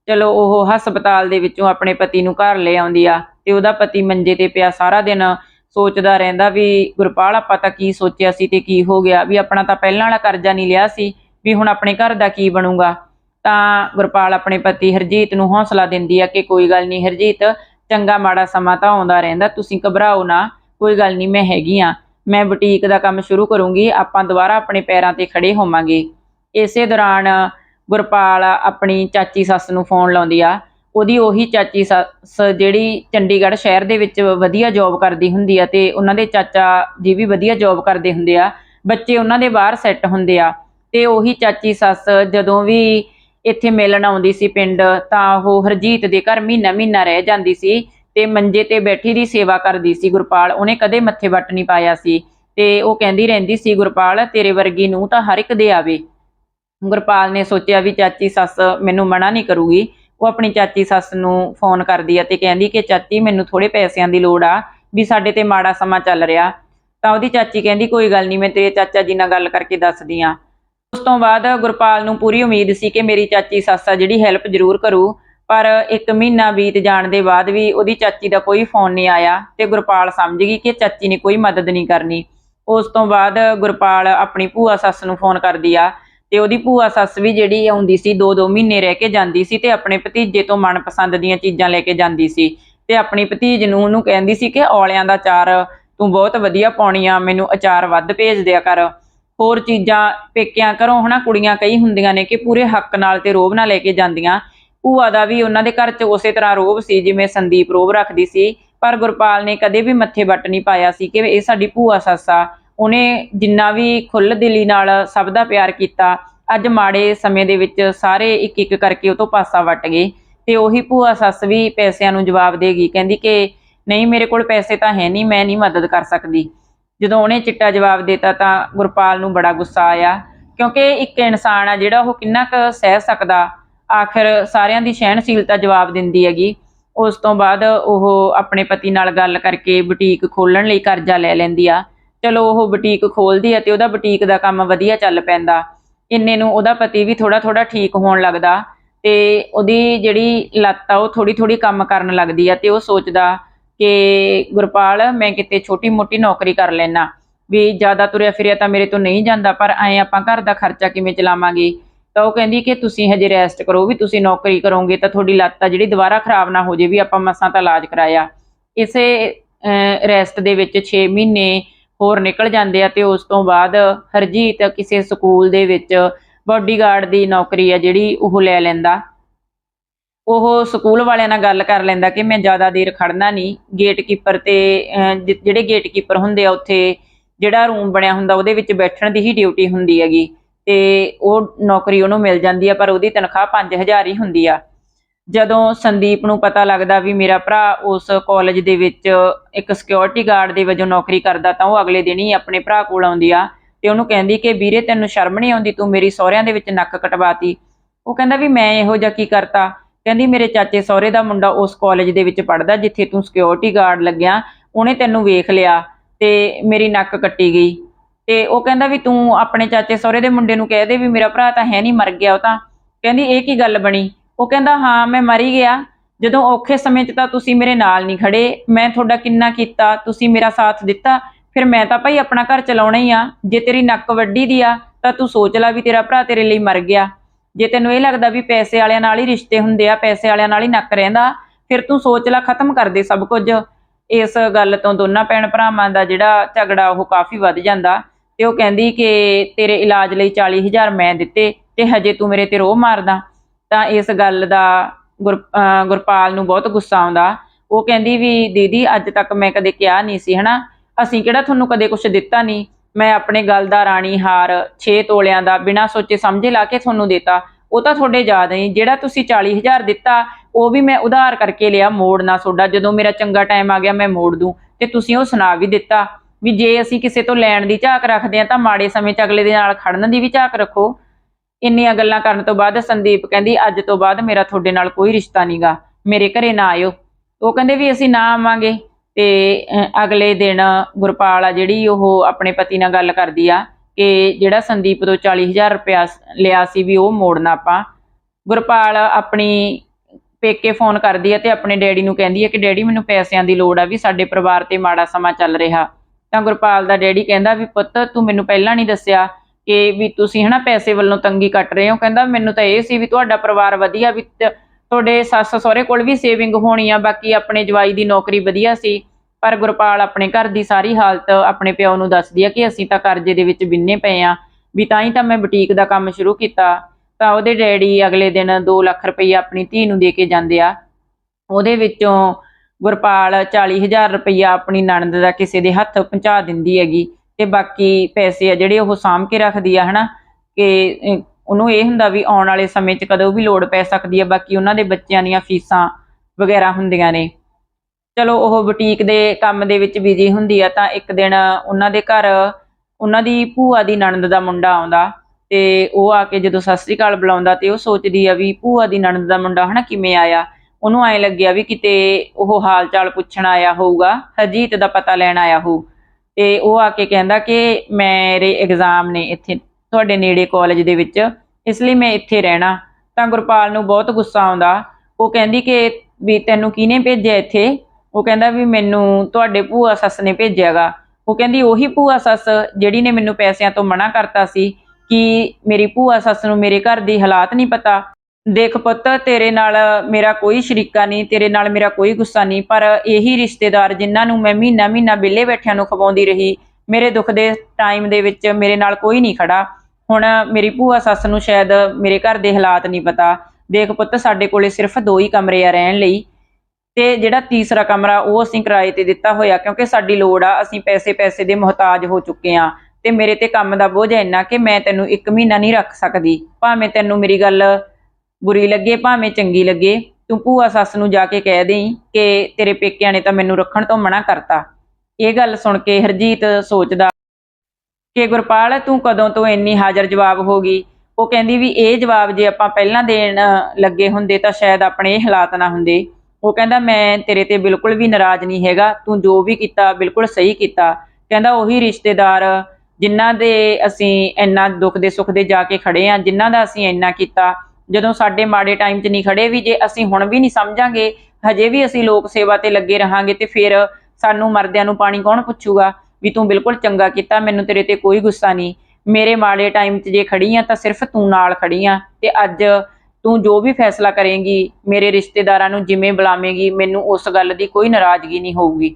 ਚਲੋ ਉਹ ਹਸਪਤਾਲ ਦੇ ਵਿੱਚੋਂ ਆਪਣੇ ਪਤੀ ਨੂੰ ਘਰ ਲੈ ਆਉਂਦੀ ਆ ਤੇ ਉਹਦਾ ਪਤੀ ਮੰਜੇ ਤੇ ਪਿਆ ਸਾਰਾ ਦਿਨ ਸੋਚਦਾ ਰਹਿੰਦਾ ਵੀ ਗੁਰਪਾਲ ਆਪਾਂ ਤਾਂ ਕੀ ਸੋਚਿਆ ਸੀ ਤੇ ਕੀ ਹੋ ਗਿਆ, ਵੀ ਆਪਣਾ ਤਾਂ ਪਹਿਲਾਂ ਵਾਲਾ ਕਰਜ਼ਾ ਨਹੀਂ ਲਿਆ ਸੀ ਵੀ ਹੁਣ ਆਪਣੇ ਘਰ ਦਾ ਕੀ ਬਣੂਗਾ। ਤਾਂ ਗੁਰਪਾਲ ਆਪਣੇ ਪਤੀ ਹਰਜੀਤ ਨੂੰ ਹੌਸਲਾ ਦਿੰਦੀ ਆ ਕਿ ਕੋਈ ਗੱਲ ਨਹੀਂ ਹਰਜੀਤ, ਚੰਗਾ ਮਾੜਾ ਸਮਾਂ ਤਾਂ ਆਉਂਦਾ ਰਹਿੰਦਾ, ਤੁਸੀਂ ਘਬਰਾਓ ਨਾ, ਕੋਈ ਗੱਲ ਨਹੀਂ ਮੈਂ ਹੈਗੀ ਆ। ਮੈਂ ਬੁਟੀਕ ਦਾ ਕੰਮ ਸ਼ੁਰੂ ਕਰੂੰਗੀ, ਆਪਾਂ ਦੁਬਾਰਾ ਆਪਣੇ ਪੈਰਾਂ ਤੇ ਖੜੇ ਹੋਵਾਂਗੇ। ਇਸੇ ਦੌਰਾਨ ਗੁਰਪਾਲ ਆਪਣੀ ਚਾਚੀ ਸੱਸ ਨੂੰ ਫੋਨ ਲਾਉਂਦੀ ਆ। ਉਹਦੀ ਉਹੀ ਚਾਚੀ ਸੱਸ ਜਿਹੜੀ ਚੰਡੀਗੜ੍ਹ ਸ਼ਹਿਰ ਦੇ ਵਿੱਚ ਵਧੀਆ ਜੌਬ ਕਰਦੀ ਹੁੰਦੀ ਆ ਤੇ ਉਹਨਾਂ ਦੇ ਚਾਚਾ ਜੀ ਵੀ ਵਧੀਆ ਜੌਬ ਕਰਦੇ ਹੁੰਦੇ ਆ। ਬੱਚੇ ਉਹਨਾਂ ਦੇ ਬਾਹਰ ਸੈੱਟ ਹੁੰਦੇ ਆ। ਤੇ ਉਹੀ ਚਾਚੀ ਸੱਸ ਜਦੋਂ ਵੀ ਇੱਥੇ ਮਿਲਣ ਆਉਂਦੀ ਸੀ ਪਿੰਡ, ਤਾਂ ਉਹ ਹਰਜੀਤ ਦੇ ਘਰ ਮਹੀਨਾ ਮਹੀਨਾ ਰਹਿ ਜਾਂਦੀ ਸੀ। ਤੇ ਮੰਜੇ ਤੇ ਬੈਠੀ ਦੀ ਸੇਵਾ ਕਰਦੀ ਸੀ ਗੁਰਪਾਲ, ਉਹਨੇ ਕਦੇ ਮੱਥੇ ਵੱਟ ਨਹੀਂ ਪਾਇਆ ਸੀ ਤੇ ਉਹ ਕਹਿੰਦੀ ਰਹਿੰਦੀ ਸੀ, ਗੁਰਪਾਲ, ਤੇਰੇ ਵਰਗੀ ਨੂੰ ਤਾਂ ਹਰ ਇੱਕ ਦੇ ਆਵੇ। ਗੁਰਪਾਲ ਨੇ ਸੋਚਿਆ ਵੀ ਚਾਚੀ ਸੱਸ ਮੈਨੂੰ ਮਨਾ ਨਹੀਂ ਕਰੂਗੀ। ਉਹ ਆਪਣੀ ਚਾਚੀ ਸੱਸ ਨੂੰ ਫੋਨ ਕਰਦੀ ਆ ਤੇ ਕਹਿੰਦੀ ਕਿ, ਚਾਚੀ, ਮੈਨੂੰ ਥੋੜੇ ਪੈਸਿਆਂ ਦੀ ਲੋੜ ਆ ਵੀ ਸਾਡੇ ਤੇ ਮਾੜਾ ਸਮਾਂ ਚੱਲ ਰਿਹਾ। ਤਾਂ ਉਹਦੀ ਚਾਚੀ ਕਹਿੰਦੀ, ਕੋਈ ਗੱਲ ਨਹੀਂ, ਮੈਂ ਤੇਰੇ ਚਾਚਾ ਜੀ ਨਾਲ ਗੱਲ ਕਰਕੇ ਦੱਸਦੀ ਆ। ਉਸ ਤੋਂ ਬਾਅਦ ਗੁਰਪਾਲ ਨੂੰ ਪੂਰੀ ਉਮੀਦ ਸੀ ਕਿ ਮੇਰੀ ਚਾਚੀ ਸੱਸ ਆ ਜਿਹੜੀ ਹੈਲਪ ਜ਼ਰੂਰ ਕਰੂ। ਪਰ ਇੱਕ ਮਹੀਨਾ ਬੀਤ ਜਾਣ ਦੇ ਬਾਅਦ ਵੀ ਉਹਦੀ ਚਾਚੀ ਦਾ ਕੋਈ ਫੋਨ ਨਹੀਂ ਆਇਆ ਤੇ ਗੁਰਪਾਲ ਸਮਝ ਗਈ ਕਿ ਚਾਚੀ ਨੇ ਕੋਈ ਮਦਦ ਨਹੀਂ ਕਰਨੀ। ਉਸ ਤੋਂ ਬਾਅਦ ਗੁਰਪਾਲ ਆਪਣੀ ਭੂਆ ਸੱਸ ਨੂੰ ਫੋਨ ਕਰਦੀ ਆ ਤੇ ਉਹਦੀ ਭੂਆ ਸੱਸ ਵੀ ਜਿਹੜੀ ਆਉਂਦੀ ਸੀ 2-2 ਮਹੀਨੇ ਰਹਿ ਕੇ ਜਾਂਦੀ ਸੀ ਤੇ ਆਪਣੇ ਭਤੀਜੇ ਤੋਂ ਮਨਪਸੰਦ ਦੀਆਂ ਚੀਜ਼ਾਂ ਲੈ ਕੇ ਜਾਂਦੀ ਸੀ ਤੇ ਆਪਣੀ ਭਤੀਜ ਨੂੰ ਉਹਨੂੰ ਕਹਿੰਦੀ ਸੀ ਕਿ ਔਲਿਆਂ ਦਾ ਅਚਾਰ ਤੂੰ ਬਹੁਤ ਵਧੀਆ ਪਾਉਣੀ ਆ, ਮੈਨੂੰ ਅਚਾਰ ਵੱਧ ਭੇਜ ਦਿਆ ਕਰ। ਹੋਰ ਚੀਜ਼ਾਂ ਪੇਕਿਆਂ ਘਰੋਂ ਹਨਾ ਕੁੜੀਆਂ ਕਈ ਹੁੰਦੀਆਂ ਨੇ ਕਿ ਪੂਰੇ ਹੱਕ ਨਾਲ ਤੇ ਰੋਬ ਨਾਲ ਲੈ ਕੇ ਜਾਂਦੀਆਂ। ਭੂਆ ਦਾ ਵੀ ਉਹਨਾਂ ਦੇ ਘਰ 'ਚ ਉਸੇ ਤਰ੍ਹਾਂ ਰੋਬ ਸੀ, ਜਿਵੇਂ ਸੰਦੀਪ ਰੋਬ ਰੱਖਦੀ ਸੀ, ਪਰ ਗੁਰਪਾਲ ਨੇ ਕਦੇ ਵੀ ਮੱਥੇ ਵੱਟ ਨਹੀਂ ਪਾਇਆ ਸੀ ਕਿ ਇਹ ਸਾਡੀ ਭੂਆ ਸੱਸ ਆ। ਉਹਨੇ ਜਿੰਨਾ ਵੀ ਖੁੱਲ੍ਹ ਦਿਲੀ ਨਾਲ ਸਭ ਦਾ ਪਿਆਰ ਕੀਤਾ, ਅੱਜ ਮਾੜੇ ਸਮੇਂ ਦੇ ਵਿੱਚ ਸਾਰੇ ਇੱਕ ਇੱਕ ਕਰਕੇ ਉਹ ਤੋਂ ਪਾਸਾ ਵੱਟ ਗਏ ਤੇ ਉਹੀ ਭੂਆ ਸੱਸ ਵੀ ਪੈਸਿਆਂ ਨੂੰ ਜਵਾਬ ਦੇਗੀ, ਕਹਿੰਦੀ ਕਿ ਨਹੀਂ, ਮੇਰੇ ਕੋਲ ਪੈਸੇ ਤਾਂ ਹੈ ਨਹੀਂ, ਮੈਂ ਨਹੀਂ ਮਦਦ ਕਰ ਸਕਦੀ। ਜਦੋਂ ਉਹਨੇ ਚਿੱਟਾ ਜਵਾਬ ਦਿੱਤਾ ਤਾਂ ਗੁਰਪਾਲ ਨੂੰ ਬੜਾ ਗੁੱਸਾ ਆਇਆ, ਕਿਉਂਕਿ ਇੱਕ ਇਨਸਾਨ ਆ ਜਿਹੜਾ ਉਹ ਕਿੰਨਾ ਕੁ ਸਹਿ ਸਕਦਾ ਆਖਰ ਸਾਰਿਆਂ ਦੀ ਸਹਿਣਸ਼ੀਲਤਾ ਜਵਾਬ ਦਿੰਦੀ ਹੈਗੀ। ਉਸ ਤੋਂ ਬਾਅਦ ਉਹ ਆਪਣੇ ਪਤੀ ਨਾਲ ਗੱਲ ਕਰਕੇ ਬੁਟੀਕ ਖੋਲਣ ਲਈ ਕਰਜ਼ਾ ਲੈ ਲੈਂਦੀ ਆ। ਚਲੋ ਉਹ ਬੁਟੀਕ ਖੋਲਦੀ ਆ ਤੇ ਉਹਦਾ ਬੁਟੀਕ ਦਾ ਕੰਮ ਵਧੀਆ ਚੱਲ ਪੈਂਦਾ। ਇੰਨੇ ਨੂੰ ਉਹਦਾ ਪਤੀ ਵੀ ਥੋੜਾ ਥੋੜਾ ਠੀਕ ਹੋਣ ਲੱਗਦਾ ਤੇ ਉਹਦੀ ਜਿਹੜੀ ਲੱਤ ਆ ਉਹ ਥੋੜੀ ਥੋੜੀ ਕੰਮ ਕਰਨ ਲੱਗਦੀ ਆ ਤੇ ਉਹ ਸੋਚਦਾ ਕਿ ਗੁਰਪਾਲ ਮੈਂ ਕਿਤੇ ਛੋਟੀ ਮੋਟੀ ਨੌਕਰੀ ਕਰ ਲੈਣਾ ਵੀ ਜ਼ਿਆਦਾ ਤੁਰਿਆ ਫਿਰਿਆ ਤਾਂ ਮੇਰੇ ਤੋਂ ਨਹੀਂ ਜਾਂਦਾ ਪਰ ਐ ਆਪਾਂ ਘਰ ਦਾ ਖਰਚਾ ਕਿਵੇਂ ਚਲਾਵਾਂਗੇ? ਤਾਂ ਉਹ ਕਹਿੰਦੀ ਕਿ ਤੁਸੀਂ ਹਜੇ ਰੈਸਟ ਕਰੋ ਵੀ ਤੁਸੀਂ ਨੌਕਰੀ ਕਰੋਗੇ ਤਾਂ ਤੁਹਾਡੀ ਲੱਤ ਆ ਜਿਹੜੀ ਦੁਬਾਰਾ ਖਰਾਬ ਨਾ ਹੋ ਜੇ ਵੀ ਆਪਾਂ ਮਸਾਂ ਤਾਂ ਇਲਾਜ ਕਰਾਇਆ। ਇਸੇ ਰੈਸਟ ਦੇ ਵਿੱਚ 6 ਮਹੀਨੇ ਹੋਰ ਨਿਕਲ ਜਾਂਦੇ ਆ ਤੇ ਉਸ ਤੋਂ ਬਾਅਦ ਹਰਜੀਤ ਕਿਸੇ ਸਕੂਲ ਦੇ ਵਿੱਚ ਬਾਡੀਗਾਰਡ ਦੀ ਨੌਕਰੀ ਆ ਜਿਹੜੀ ਉਹ ਲੈ ਲੈਂਦਾ। ਉਹ ਸਕੂਲ ਵਾਲਿਆਂ ਨਾਲ ਗੱਲ ਕਰ ਲੈਂਦਾ ਕਿ ਮੈਂ ਜ਼ਿਆਦਾ ਦੇਰ ਖੜਨਾ ਨਹੀਂ। ਗੇਟਕੀਪਰ ਤੇ ਅਹ, ਜਿ- ਜਿਹੜੇ ਗੇਟਕੀਪਰ ਹੁੰਦੇ ਆ ਉੱਥੇ ਜਿਹੜਾ ਰੂਮ ਬਣਿਆ ਹੁੰਦਾ ਉਹਦੇ ਵਿੱਚ ਬੈਠਣ ਦੀ ਹੀ ਡਿਊਟੀ ਹੁੰਦੀ ਹੈਗੀ। ਤੇ ਉਹ ਨੌਕਰੀ ਉਹਨੂੰ ਮਿਲ ਜਾਂਦੀ ਆ, ਪਰ ਉਹਦੀ ਤਨਖਾਹ 5000 ਹੀ ਹੁੰਦੀ ਆ। ਜਦੋਂ ਸੰਦੀਪ ਨੂੰ ਪਤਾ ਲੱਗਦਾ ਵੀ ਮੇਰਾ ਭਰਾ ਉਸ ਕਾਲਜ ਦੇ ਵਿੱਚ ਇੱਕ ਸਿਕਿਉਰਿਟੀ ਗਾਰਡ ਦੇ ਵਜੋਂ ਨੌਕਰੀ ਕਰਦਾ, ਤਾਂ ਉਹ ਅਗਲੇ ਦਿਨ ਹੀ ਆਪਣੇ ਭਰਾ ਕੋਲ ਆਉਂਦੀ ਆ ਤੇ ਉਹਨੂੰ ਕਹਿੰਦੀ ਕਿ ਵੀਰੇ ਤੈਨੂੰ ਸ਼ਰਮ ਨਹੀਂ ਆਉਂਦੀ, ਤੂੰ ਮੇਰੀ ਸਹੁਰਿਆਂ ਦੇ ਵਿੱਚ ਨੱਕ ਕਟਵਾਤੀ। ਉਹ ਕਹਿੰਦਾ ਵੀ ਮੈਂ ਇਹੋ ਜਿਹਾ ਕੀ ਕਰਤਾ? ਕਹਿੰਦੀ ਮੇਰੇ ਚਾਚੇ ਸਹੁਰੇ ਦਾ ਮੁੰਡਾ ਉਸ ਕਾਲਜ ਦੇ ਵਿੱਚ ਪੜਦਾ ਜਿੱਥੇ ਤੂੰ ਸਿਕਿਉਰਿਟੀ ਗਾਰਡ ਲੱਗਿਆ, ਉਹਨੇ ਤੈਨੂੰ ਵੇਖ ਲਿਆ ਤੇ ਮੇਰੀ ਨੱਕ ਕੱਟੀ ਗਈ। ਤੇ ਉਹ ਕਹਿੰਦਾ ਵੀ ਤੂੰ ਆਪਣੇ ਚਾਚੇ ਸਹੁਰੇ ਦੇ ਮੁੰਡੇ ਨੂੰ ਕਹਿ ਦੇ ਵੀ ਮੇਰਾ ਭਰਾ ਤਾਂ ਹੈ ਨਹੀਂ, ਮਰ ਗਿਆ ਉਹ ਤਾਂ। ਕਹਿੰਦੀ, ਇਹ ਕੀ ਗੱਲ ਬਣੀ? ਉਹ ਕਹਿੰਦਾ, ਹਾਂ, ਮੈਂ ਮਰ ਹੀ ਗਿਆ। ਜਦੋਂ ਔਖੇ ਸਮੇਂ 'ਚ ਤਾਂ ਤੁਸੀਂ ਮੇਰੇ ਨਾਲ ਨਹੀਂ ਖੜੇ। ਮੈਂ ਤੁਹਾਡਾ ਕਿੰਨਾ ਕੀਤਾ? ਤੁਸੀਂ ਮੇਰਾ ਸਾਥ ਦਿੱਤਾ। ਫਿਰ ਮੈਂ ਤਾਂ ਭਾਈ ਆਪਣਾ ਘਰ ਚਲਾਉਣਾ ਹੀ ਆ। ਜੇ ਤੇਰੀ ਨੱਕ ਵੱਡੀ ਦੀ ਆ, ਤਾਂ ਤੂੰ ਸੋਚ ਲੈ ਵੀ ਤੇਰਾ ਭਰਾ ਤੇਰੇ ਲਈ ਮਰ ਗਿਆ। ਜੇ ਤੈਨੂੰ ਇਹ ਲੱਗਦਾ ਵੀ ਪੈਸੇ ਵਾਲਿਆਂ ਨਾਲ ਹੀ ਰਿਸ਼ਤੇ ਹੁੰਦੇ ਆ, ਪੈਸੇ ਵਾਲਿਆਂ ਨਾਲ ਹੀ ਨੱਕ ਰਹਿੰਦਾ, ਫਿਰ ਤੂੰ ਸੋਚ ਲੈ, ਖਤਮ ਕਰ ਦੇ ਸਭ ਕੁਝ। ਇਸ ਗੱਲ ਤੋਂ ਦੋਨਾਂ ਭੈਣ ਭਰਾਵਾਂ ਦਾ ਜਿਹੜਾ ਝਗੜਾ, ਉਹ ਕਾਫੀ ਵੱਧ ਜਾਂਦਾ। ਤੇ ਉਹ ਕਹਿੰਦੀ ਕਿ ਤੇਰੇ ਇਲਾਜ ਲਈ 40000 ਮੈਂ ਦਿੱਤੇ ਤੇ ਹਜੇ ਤੂੰ ਮੇਰੇ ਤੇ ਰੋਹ ਮਾਰਦਾ। ਤਾਂ ਇਸ ਗੱਲ ਦਾ ਗੁਰਪਾਲ ਨੂੰ ਬਹੁਤ ਗੁੱਸਾ ਆਉਂਦਾ। ਉਹ ਕਹਿੰਦੀ ਵੀ, ਦੀਦੀ, ਅੱਜ ਤੱਕ ਮੈਂ ਕਦੇ ਕਿਹਾ ਨਹੀਂ ਸੀ, ਹਨਾ? ਅਸੀਂ ਕਿਹੜਾ ਤੁਹਾਨੂੰ ਕਦੇ ਕੁਝ ਦਿੱਤਾ ਨਹੀਂ? ਮੈਂ ਆਪਣੇ ਗੱਲ ਦਾ ਰਾਣੀ ਹਾਰ 6 ਤੋਲਿਆਂ ਦਾ ਬਿਨਾਂ ਸੋਚੇ ਸਮਝੇ ਲਾ ਕੇ ਤੁਹਾਨੂੰ ਦਿੱਤਾ। ਉਹ ਤਾਂ ਤੁਹਾਡੇ ਯਾਦ ਨਹੀਂ ਜਿਹੜਾ ਤੁਸੀਂ 40000 ਦਿੱਤਾ, ਉਹ ਵੀ ਮੈਂ ਉਧਾਰ ਕਰਕੇ ਲਿਆ ਮੋੜਨਾ ਤੁਹਾਡਾ। ਜਦੋਂ ਮੇਰਾ ਚੰਗਾ ਟਾਈਮ ਆ ਗਿਆ, ਮੈਂ ਮੋੜ ਦੂੰ। ਤੇ ਤੁਸੀਂ ਉਹ ਸੁਣਾ ਵੀ ਦਿੱਤਾ। ਵੀ ਜੇ ਅਸੀਂ ਕਿਸੇ ਤੋਂ ਲੈਣ ਦੀ ਝਾਕ ਰੱਖਦੇ ਆ ਤਾਂ ਮਾੜੇ ਸਮੇਂ 'ਚ ਅਗਲੇ ਦੇ ਨਾਲ ਖੜਨ ਦੀ ਵੀ ਝਾਕ ਰੱਖੋ। ਇੰਨੀਆਂ ਗੱਲਾਂ ਕਰਨ ਤੋਂ ਬਾਅਦ ਸੰਦੀਪ ਕਹਿੰਦੀ, ਅੱਜ ਤੋਂ ਬਾਅਦ ਮੇਰਾ ਤੁਹਾਡੇ ਨਾਲ ਕੋਈ ਰਿਸ਼ਤਾ ਨਹੀਂਗਾ ਮੇਰੇ ਘਰੇ ਨਾ ਆਇਓ। ਉਹ ਕਹਿੰਦੇ ਵੀ ਅਸੀਂ ਨਾ ਆਵਾਂਗੇ ਤੇ ਅਗਲੇ ਦਿਨ ਗੁਰਪਾਲ ਆ ਜਿਹੜੀ, ਉਹ ਆਪਣੇ ਪਤੀ ਨਾਲ ਗੱਲ ਕਰਦੀ ਆ ਕਿ ਜਿਹੜਾ ਸੰਦੀਪ ਤੋਂ 40000 ਰੁਪਇਆ ਲਿਆ ਸੀ ਵੀ ਉਹ ਮੋੜਨਾ ਆਪਾਂ। ਗੁਰਪਾਲ ਆਪਣੀ ਪੇਕੇ ਫੋਨ ਕਰਦੀ ਆ ਤੇ ਆਪਣੇ ਡੈਡੀ ਨੂੰ ਕਹਿੰਦੀ ਆ ਕਿ, ਡੈਡੀ, ਮੈਨੂੰ ਪੈਸਿਆਂ ਦੀ ਲੋੜ ਆ ਵੀ ਸਾਡੇ ਪਰਿਵਾਰ ਤੇ ਮਾੜਾ ਸਮਾਂ ਚੱਲ ਰਿਹਾ। ਤਾਂ ਗੁਰਪਾਲ ਦਾ ਡੈਡੀ ਕਹਿੰਦਾ ਵੀ ਪੁੱਤ ਤੂੰ ਮੈਨੂੰ ਪਹਿਲਾਂ ਨਹੀਂ ਦੱਸਿਆ ਕਿ ਵੀ ਤੁਸੀਂ ਹਨਾ ਪੈਸੇ ਵੱਲੋਂ ਤੰਗੀ ਕੱਟ ਰਹੇ ਹੋ। ਕਹਿੰਦਾ ਮੈਨੂੰ ਤਾਂ ਇਹ ਸੀ ਵੀ ਤੁਹਾਡਾ ਪਰਿਵਾਰ ਵਧੀਆ ਵੀ ਤੁਹਾਡੇ ਸੱਸ ਸਹੁਰੇ ਕੋਲ ਵੀ ਸੇਵਿੰਗ ਹੋਣੀ ਆ, ਬਾਕੀ ਆਪਣੇ ਜਵਾਈ ਦੀ ਨੌਕਰੀ ਵਧੀਆ ਸੀ। ਪਰ ਗੁਰਪਾਲ ਆਪਣੇ ਘਰ ਦੀ ਸਾਰੀ ਹਾਲਤ ਆਪਣੇ ਪਿਓ ਨੂੰ ਦੱਸਦੀ ਆ ਕਿ ਅਸੀਂ ਤਾਂ ਕਰਜ਼ੇ ਦੇ ਵਿੱਚ ਬਿੰਨੇ ਪਏ ਆ, ਵੀ ਤਾਂ ਹੀ ਤਾਂ ਮੈਂ ਬੁਟੀਕ ਦਾ ਕੰਮ ਸ਼ੁਰੂ ਕੀਤਾ। ਤਾਂ ਉਹਦੇ ਡੈਡੀ ਅਗਲੇ ਦਿਨ 2 ਲੱਖ ਰੁਪਈਆ ਆਪਣੀ ਧੀ ਨੂੰ ਦੇ ਕੇ ਜਾਂਦੇ ਆ। ਉਹਦੇ ਵਿੱਚੋਂ ਗੁਰਪਾਲ 40000 ਰੁਪਈਆ ਆਪਣੀ ਨਣਦ ਦਾ ਕਿਸੇ ਦੇ ਹੱਥ ਪਹੁੰਚਾ ਦਿੰਦੀ ਹੈਗੀ ਤੇ ਬਾਕੀ ਪੈਸੇ ਆ ਜਿਹੜੇ ਉਹ ਸਾਂਭ ਕੇ ਰੱਖਦੀ ਆ, ਹਨਾ? ਕਿ ਉਹਨੂੰ ਇਹ ਹੁੰਦਾ ਵੀ ਆਉਣ ਵਾਲੇ ਸਮੇਂ 'ਚ ਕਦੋਂ ਵੀ ਲੋੜ ਪੈ ਸਕਦੀ ਹੈ ਬਾਕੀ ਉਹਨਾਂ ਦੇ ਬੱਚਿਆਂ ਦੀਆਂ ਫੀਸਾਂ ਵਗੈਰਾ ਹੁੰਦੀਆਂ ਨੇ। ਚਲੋ, ਉਹ ਬੁਟੀਕ ਦੇ ਕੰਮ ਦੇ ਵਿੱਚ ਬਿਜ਼ੀ ਹੁੰਦੀ ਆ ਤਾਂ ਇੱਕ ਦਿਨ ਉਹਨਾਂ ਦੇ ਘਰ, ਉਹਨਾਂ ਦੀ ਭੂਆ ਦੀ ਨਣਦ ਦਾ ਮੁੰਡਾ ਆਉਂਦਾ ਤੇ ਉਹ ਆ ਕੇ ਜਦੋਂ ਸਤਿ ਸ੍ਰੀ ਅਕਾਲ ਬੁਲਾਉਂਦਾ ਤੇ ਉਹ ਸੋਚਦੀ ਆ ਵੀ ਭੂਆ ਦੀ ਨਣਦ ਦਾ ਮੁੰਡਾ, ਹਨਾ, ਕਿਵੇਂ ਆਇਆ? ਉਹਨੂੰ ਐ ਲੱਗਿਆ ਵੀ ਕਿਤੇ ਉਹ ਹਾਲ ਚਾਲ ਪੁੱਛਣ ਆਇਆ ਹੋਊਗਾ, ਹਰਜੀਤ ਦਾ ਪਤਾ ਲੈਣ ਆਇਆ ਹੋਊ। ਤੇ ਉਹ ਆ ਕੇ ਕਹਿੰਦਾ ਕਿ ਮੇਰੇ ਐਗਜ਼ਾਮ ਨੇ ਇੱਥੇ, ਤੁਹਾਡੇ ਨੇੜੇ ਕਾਲਜ ਦੇ ਵਿੱਚ, ਇਸ ਲਈ ਮੈਂ ਇੱਥੇ ਰਹਿਣਾ। ਤਾਂ ਗੁਰਪਾਲ ਨੂੰ ਬਹੁਤ ਗੁੱਸਾ ਆਉਂਦਾ। ਉਹ ਕਹਿੰਦੀ ਕਿ ਵੀ ਤੈਨੂੰ ਕਿਹਨੇ ਭੇਜਿਆ ਇੱਥੇ? ਉਹ ਕਹਿੰਦਾ ਵੀ ਮੈਨੂੰ ਤੁਹਾਡੇ ਭੂਆ ਸੱਸ ਨੇ ਭੇਜਿਆਗਾ। ਉਹ ਕਹਿੰਦੀ ਉਹੀ ਭੂਆ ਸੱਸ ਜਿਹੜੀ ਨੇ ਮੈਨੂੰ ਪੈਸਿਆਂ ਤੋਂ ਮਨਾ ਕਰਤਾ ਸੀ ਕਿ ਮੇਰੀ ਭੂਆ ਸੱਸ ਨੂੰ ਮੇਰੇ ਘਰ ਦੀ ਹਾਲਾਤ ਨਹੀਂ ਪਤਾ। ਦੇਖ ਪੁੱਤ, ਤੇਰੇ ਨਾਲ ਮੇਰਾ ਕੋਈ ਸ਼ਰੀਕਾ ਨਹੀਂ, ਤੇਰੇ ਨਾਲ ਮੇਰਾ ਕੋਈ ਗੁੱਸਾ ਨਹੀਂ, ਪਰ ਇਹੀ ਰਿਸ਼ਤੇਦਾਰ ਜਿਨ੍ਹਾਂ ਨੂੰ ਮੈਂ ਮਹੀਨਾ ਮਹੀਨਾ ਵਿਲੇ ਬੈਠਿਆਂ ਨੂੰ ਖਵਾਉਂਦੀ ਰਹੀ, ਮੇਰੇ ਦੁੱਖ ਦੇ ਟਾਈਮ ਦੇ ਵਿੱਚ ਮੇਰੇ ਨਾਲ ਕੋਈ ਨਹੀਂ ਖੜਾ। ਹੁਣ ਮੇਰੀ ਭੂਆ ਸੱਸ ਨੂੰ ਸ਼ਾਇਦ ਮੇਰੇ ਘਰ ਦੇ ਹਾਲਾਤ ਨਹੀਂ ਪਤਾ। ਦੇਖ ਪੁੱਤ, ਸਾਡੇ ਕੋਲੇ ਸਿਰਫ ਦੋ ਹੀ ਕਮਰੇ ਆ ਰਹਿਣ ਲਈ। ਤੇ ਜਿਹੜਾ ਤੀਸਰਾ ਕਮਰਾ ਉਹ ਅਸੀਂ ਕਿਰਾਏ ਤੇ ਦਿੱਤਾ ਹੋਇਆ, ਕਿਉਂਕਿ ਸਾਡੀ ਲੋੜ ਆ, ਅਸੀਂ ਪੈਸੇ ਪੈਸੇ ਦੇ ਮੁਹਤਾਜ ਹੋ ਚੁੱਕੇ ਆ ਤੇ ਮੇਰੇ ਤੇ ਕੰਮ ਦਾ ਬੋਝ ਇੰਨਾ ਕਿ ਮੈਂ ਤੈਨੂੰ ਇੱਕ ਮਹੀਨਾ ਨਹੀਂ ਰੱਖ ਸਕਦੀ। ਭਾਵੇਂ ਤੈਨੂੰ ਮੇਰੀ ਗੱਲ ਬੁਰੀ ਲੱਗੇ, ਭਾਵੇਂ ਚੰਗੀ ਲੱਗੇ, ਤੂੰ ਭੂਆ ਸੱਸ ਨੂੰ ਜਾ ਕੇ ਕਹਿ ਦੇਈਂ ਕਿ ਤੇਰੇ ਪੇਕਿਆਂ ਨੇ ਤਾਂ ਮੈਨੂੰ ਰੱਖਣ ਤੋਂ ਮਨਾ ਕਰਤਾ। ਇਹ ਗੱਲ ਸੁਣ ਕੇ ਹਰਜੀਤ ਸੋਚਦਾ ਕਿ ਗੁਰਪਾਲ, ਤੂੰ ਕਦੋਂ ਤੋਂ ਇੰਨੀ ਹਾਜ਼ਰ ਜਵਾਬ ਹੋ ਗਈ? ਉਹ ਕਹਿੰਦੀ ਵੀ ਇਹ ਜਵਾਬ ਜੇ ਆਪਾਂ ਪਹਿਲਾਂ ਦੇਣ ਲੱਗੇ ਹੁੰਦੇ ਤਾਂ ਸ਼ਾਇਦ ਆਪਣੇ ਇਹ ਹਾਲਾਤ ਨਾ ਹੁੰਦੇ। ਉਹ ਕਹਿੰਦਾ, ਮੈਂ ਤੇਰੇ ਤੇ ਬਿਲਕੁਲ ਵੀ ਨਾਰਾਜ਼ ਨਹੀਂ ਹੈਗਾ। ਤੂੰ ਜੋ ਵੀ ਕੀਤਾ, ਬਿਲਕੁਲ ਸਹੀ ਕੀਤਾ। ਕਹਿੰਦਾ, ਉਹੀ ਰਿਸ਼ਤੇਦਾਰ ਜਿਨ੍ਹਾਂ ਦੇ ਅਸੀਂ ਇੰਨਾ ਦੁੱਖ ਦੇ ਸੁੱਖ ਦੇ ਜਾ ਕੇ ਖੜੇ ਆ, ਜਿਨ੍ਹਾਂ ਦਾ ਅਸੀਂ ਇੰਨਾ ਕੀਤਾ ਜਦੋਂ ਸਾਡੇ ਮਾੜੇ ਟਾਈਮ 'ਚ ਨਹੀਂ ਖੜੇ ਵੀ, ਜੇ ਅਸੀਂ ਹੁਣ ਵੀ ਨਹੀਂ ਸਮਝਾਂਗੇ, ਹਜੇ ਵੀ ਅਸੀਂ ਲੋਕ ਸੇਵਾ ਤੇ ਲੱਗੇ ਰਹਾਂਗੇ ਤੇ ਫਿਰ ਸਾਨੂੰ ਮਰਦਿਆਂ ਨੂੰ ਪਾਣੀ ਕੌਣ ਪੁੱਛੂਗਾ ਵੀ ਤੂੰ ਬਿਲਕੁਲ ਚੰਗਾ ਕੀਤਾ, ਮੈਨੂੰ ਤੇਰੇ ਤੇ ਕੋਈ ਗੁੱਸਾ ਨਹੀਂ। ਮੇਰੇ ਮਾੜੇ ਟਾਈਮ 'ਚ ਜੇ ਖੜੀ ਆ ਤਾਂ ਸਿਰਫ ਤੂੰ ਨਾਲ ਖੜੀ ਆ ਤੇ ਅੱਜ ਤੂੰ ਜੋ ਵੀ ਫੈਸਲਾ ਕਰੇਂਗੀ, ਮੇਰੇ ਰਿਸ਼ਤੇਦਾਰਾਂ ਨੂੰ ਜਿਵੇਂ ਬੁਲਾਵੇਂਗੀ, ਮੈਨੂੰ ਉਸ ਗੱਲ ਦੀ ਕੋਈ ਨਾਰਾਜ਼ਗੀ ਨਹੀਂ ਹੋਊਗੀ।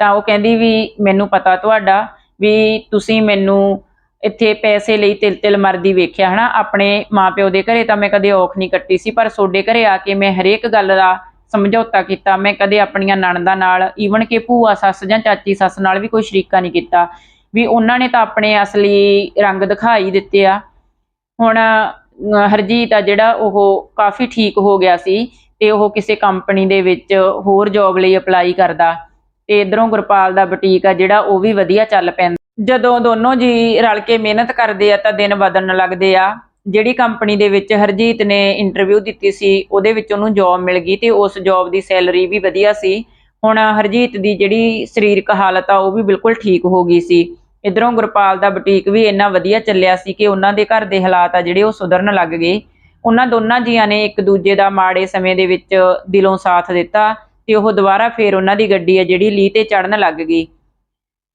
ਤਾਂ ਉਹ ਕਹਿੰਦੀ ਵੀ, ਮੈਨੂੰ ਪਤਾ ਤੁਹਾਡਾ ਵੀ ਤੁਸੀਂ ਮੈਨੂੰ ਇੱਥੇ ਪੈਸੇ ਲਈ ਤਿਲ ਤਿਲ ਮਰਦੀ ਵੇਖਿਆ, ਹਨਾ? ਆਪਣੇ ਮਾਪਿਓ ਦੇ ਘਰੇ ਤਾਂ ਮੈਂ ਕਦੇ ਔਖ ਨਹੀਂ ਕੱਟੀ ਸੀ, ਪਰ ਤੁਹਾਡੇ ਘਰੇ ਆ ਕੇ ਮੈਂ ਹਰੇਕ ਗੱਲ ਦਾ ਸਮਝੌਤਾ ਕੀਤਾ। ਮੈਂ ਕਦੇ ਆਪਣੀਆਂ ਨਣਦਾਂ ਨਾਲ ਈਵਨ ਕਿ ਭੂਆ ਸੱਸ ਜਾਂ ਚਾਚੀ ਸੱਸ ਨਾਲ ਵੀ ਕੋਈ ਸ਼ਰੀਕਾ ਨਹੀਂ ਕੀਤਾ। ਵੀ ਉਹਨਾਂ ਨੇ ਤਾਂ ਆਪਣੇ ਅਸਲੀ ਰੰਗ ਦਿਖਾਈ ਦਿੱਤੇ ਆ। ਹੁਣ ਹਰਜੀਤ ਆ ਜਿਹੜਾ ਉਹ ਕਾਫੀ ਠੀਕ ਹੋ ਗਿਆ ਸੀ ਤੇ ਉਹ ਕਿਸੇ ਕੰਪਨੀ ਦੇ ਵਿੱਚ ਹੋਰ ਜੌਬ ਲਈ ਅਪਲਾਈ ਕਰਦਾ। ਤੇ ਇਧਰੋਂ ਗੁਰਪਾਲ ਦਾ ਬੁਟੀਕ ਆ ਜਿਹੜਾ ਉਹ ਵੀ ਵਧੀਆ ਚੱਲ ਪੈਂਦਾ। ਜਦੋਂ ਦੋਨੋਂ ਜੀ ਰਲ ਕੇ ਮਿਹਨਤ ਕਰਦੇ ਆ ਤਾਂ ਦਿਨ ਵਧਣ ਲੱਗਦੇ ਆ। ਜਿਹੜੀ ਕੰਪਨੀ ਦੇ ਵਿੱਚ ਹਰਜੀਤ ਨੇ ਇੰਟਰਵਿਊ ਦਿੱਤੀ ਸੀ, ਉਹਦੇ ਵਿੱਚ ਉਹਨੂੰ ਜੌਬ ਮਿਲ ਗਈ ਤੇ ਉਸ ਜੌਬ ਦੀ ਸੈਲਰੀ ਵੀ ਵਧੀਆ ਸੀ। ਹੁਣ ਹਰਜੀਤ ਦੀ ਜਿਹੜੀ ਸਰੀਰਕ ਹਾਲਤ ਆ, ਉਹ ਵੀ ਬਿਲਕੁਲ ਠੀਕ ਹੋ ਗਈ ਸੀ। ਇਧਰੋਂ ਗੁਰਪਾਲ ਦਾ ਬੁਟੀਕ ਵੀ ਇੰਨਾ ਵਧੀਆ ਚੱਲਿਆ ਸੀ ਕਿ ਉਹਨਾਂ ਦੇ ਘਰ ਦੇ ਹਾਲਾਤ ਆ ਜਿਹੜੇ, ਉਹ ਸੁਧਰਨ ਲੱਗ ਗਏ। ਉਹਨਾਂ ਦੋਨਾਂ ਜੀਆਂ ਨੇ ਇੱਕ ਦੂਜੇ ਦਾ ਮਾੜੇ ਸਮੇਂ ਦੇ ਵਿੱਚ ਦਿਲੋਂ ਸਾਥ ਦਿੱਤਾ ਤੇ ਉਹ ਦੁਬਾਰਾ ਫੇਰ ਉਹਨਾਂ ਦੀ ਗੱਡੀ ਆ ਜਿਹੜੀ ਲੀਹ ਤੇ ਚੜਨ ਲੱਗ ਗਈ।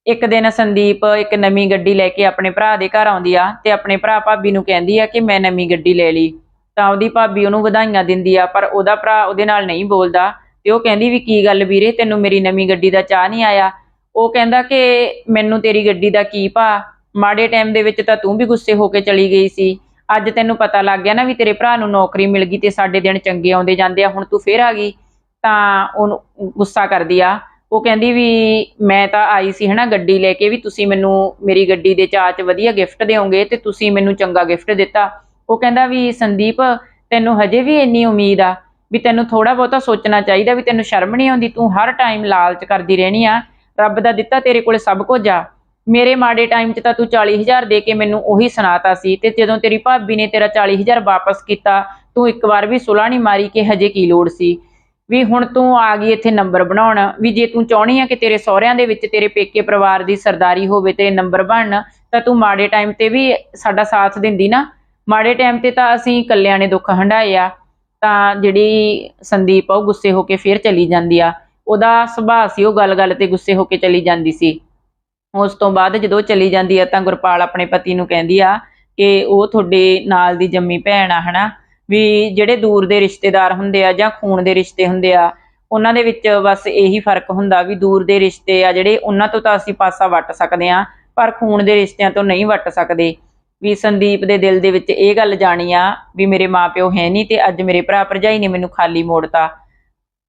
ਇੱਕ ਦਿਨ ਸੰਦੀਪ ਇੱਕ ਨਵੀਂ ਗੱਡੀ ਲੈ ਕੇ ਆਪਣੇ ਭਰਾ ਦੇ ਘਰ ਆਉਂਦੀ ਆ ਤੇ ਆਪਣੇ ਭਰਾ ਭਾਬੀ ਨੂੰ ਕਹਿੰਦੀ ਆ ਕਿ ਮੈਂ ਨਵੀਂ ਗੱਡੀ ਲੈ ਲਈ। ਤਾਂ ਉਹਦੀ ਭਾਬੀ ਉਹਨੂੰ ਵਧਾਈਆਂ ਦਿੰਦੀ ਆ, ਪਰ ਉਹਦਾ ਭਰਾ ਉਹਦੇ ਨਾਲ ਨਹੀਂ ਬੋਲਦਾ ਤੇ ਉਹ ਕਹਿੰਦੀ ਵੀ ਕੀ ਗੱਲ ਵੀਰੇ, ਤੈਨੂੰ ਮੇਰੀ ਨਵੀਂ ਗੱਡੀ ਦਾ ਚਾਹ ਨਹੀਂ ਆਇਆ? ਉਹ ਕਹਿੰਦਾ ਕਿ ਮੈਨੂੰ ਤੇਰੀ ਗੱਡੀ ਦਾ ਕੀ ਭਾ ਮਾੜੇ ਟਾਈਮ ਦੇ ਵਿੱਚ ਤਾਂ ਤੂੰ ਵੀ ਗੁੱਸੇ ਹੋ ਕੇ ਚਲੀ ਗਈ ਸੀ। ਅੱਜ ਤੈਨੂੰ ਪਤਾ ਲੱਗ ਗਿਆ ਨਾ ਵੀ ਤੇਰੇ ਭਰਾ ਨੂੰ ਨੌਕਰੀ ਮਿਲ ਗਈ ਤੇ ਸਾਡੇ ਦਿਨ ਚੰਗੇ ਆਉਂਦੇ ਜਾਂਦੇ ਆ, ਹੁਣ ਤੂੰ ਫੇਰ ਆ ਗਈ। ਤਾਂ ਉਹਨੂੰ ਗੁੱਸਾ ਕਰਦੀ ਆ। ਉਹ ਕਹਿੰਦੀ ਵੀ ਮੈਂ ਤਾਂ ਆਈ ਸੀ ਹਨਾ ਗੱਡੀ ਲੈ ਕੇ ਵੀ ਤੁਸੀਂ ਮੈਨੂੰ, ਮੇਰੀ ਗੱਡੀ ਦੇ ਚਾਅ 'ਚ ਵਧੀਆ ਗਿਫਟ ਦਿਓਗੇ ਤੇ ਤੁਸੀਂ ਮੈਨੂੰ ਚੰਗਾ ਗਿਫਟ ਦਿੱਤਾ। ਉਹ ਕਹਿੰਦਾ ਵੀ ਸੰਦੀਪ, ਤੈਨੂੰ ਹਜੇ ਵੀ ਇੰਨੀ ਉਮੀਦ ਆ ਵੀ ਤੈਨੂੰ ਥੋੜਾ ਬਹੁਤਾ ਸੋਚਣਾ ਚਾਹੀਦਾ ਵੀ ਤੈਨੂੰ ਸ਼ਰਮ ਨਹੀਂ ਆਉਂਦੀ, ਤੂੰ ਹਰ ਟਾਈਮ ਲਾਲਚ ਕਰਦੀ ਰਹਿਣੀ ਆ, ਰੱਬ ਦਾ ਦਿੱਤਾ ਤੇਰੇ ਕੋਲੇ ਸਭ ਕੁਝ ਆ। ਮੇਰੇ ਮਾੜੇ ਟਾਈਮ 'ਚ ਤਾਂ ਤੂੰ 40000 ਦੇ ਕੇ ਮੈਨੂੰ ਉਹੀ ਸੁਣਾਤਾ ਸੀ ਤੇ ਜਦੋਂ ਤੇਰੀ ਭਾਬੀ ਨੇ ਤੇਰਾ 40000 ਵਾਪਸ ਕੀਤਾ, ਤੂੰ ਇੱਕ ਵਾਰ ਵੀ ਸੁਲਾ ਨਹੀਂ ਮਾਰੀ ਕਿ ਹਜੇ ਕੀ ਲੋੜ ਸੀ। ਵੀ ਹੁਣ ਤੂੰ ਆ ਗਈ ਇੱਥੇ ਨੰਬਰ ਬਣਾਉਣ, ਵੀ ਜੇ ਤੂੰ ਚਾਹਣੀ ਆ ਕਿ ਤੇਰੇ ਸਹੁਰਿਆਂ ਦੇ ਵਿੱਚ, ਤੇਰੇ ਪੇਕੇ ਪਰਿਵਾਰ ਦੀ ਸਰਦਾਰੀ ਹੋਵੇ, ਤੇਰੇ ਨੰਬਰ ਬਣਨ, ਤਾਂ ਤੂੰ ਮਾੜੇ ਟਾਈਮ ਤੇ ਵੀ ਸਾਡਾ ਸਾਥ ਦਿੰਦੀ ਨਾ। ਮਾੜੇ ਟਾਈਮ ਤੇ ਤਾਂ ਅਸੀਂ ਇਕੱਲਿਆਂ ਨੇ ਦੁੱਖ ਹੰਢਾਏ ਆ, ਤਾਂ ਜਿਹੜੀ ਸੰਦੀਪ ਆ ਉਹ ਗੁੱਸੇ ਹੋ ਕੇ ਫੇਰ ਚਲੀ ਜਾਂਦੀ ਆ। ਉਹਦਾ ਸੁਭਾਅ ਸੀ, ਉਹ ਗੱਲ-ਗੱਲ ਤੇ ਗੁੱਸੇ ਹੋ ਕੇ ਚਲੀ ਜਾਂਦੀ ਸੀ। ਉਸ ਤੋਂ ਬਾਅਦ ਜਦੋਂ ਚਲੀ ਜਾਂਦੀ ਆ, ਤਾਂ ਗੁਰਪਾਲ ਆਪਣੇ ਪਤੀ ਨੂੰ ਕਹਿੰਦੀ ਆ ਕਿ ਉਹ ਤੁਹਾਡੇ ਨਾਲ ਦੀ ਜੰਮੀ ਭੈਣ ਆ, ਹਨਾ? ਵੀ ਜਿਹੜੇ ਦੂਰ ਦੇ ਰਿਸ਼ਤੇਦਾਰ ਹੁੰਦੇ ਆ ਜਾਂ ਖੂਨ ਦੇ ਰਿਸ਼ਤੇ ਹੁੰਦੇ ਆ, ਉਹਨਾਂ ਦੇ ਵਿੱਚ ਬਸ ਇਹੀ ਫ਼ਰਕ ਹੁੰਦਾ ਵੀ ਦੂਰ ਦੇ ਰਿਸ਼ਤੇ ਆ ਜਿਹੜੇ ਉਹਨਾਂ ਤੋਂ ਤਾਂ ਅਸੀਂ ਪਾਸਾ ਵੱਟ ਸਕਦੇ ਆ ਪਰ ਖੂਨ ਦੇ ਰਿਸ਼ਤਿਆਂ ਤੋਂ ਨਹੀਂ ਵੱਟ ਸਕਦੇ। ਵੀ ਸੰਦੀਪ ਦੇ ਦਿਲ ਦੇ ਵਿੱਚ ਇਹ ਗੱਲ ਜਾਣੀ ਆ ਵੀ ਮੇਰੇ ਮਾਪਿਓ ਹੈ ਨਹੀਂ ਤੇ ਅੱਜ ਮੇਰੇ ਭਰਾ ਭਰਜਾਈ ਨੇ ਮੈਨੂੰ ਖਾਲੀ ਮੋੜਤਾ।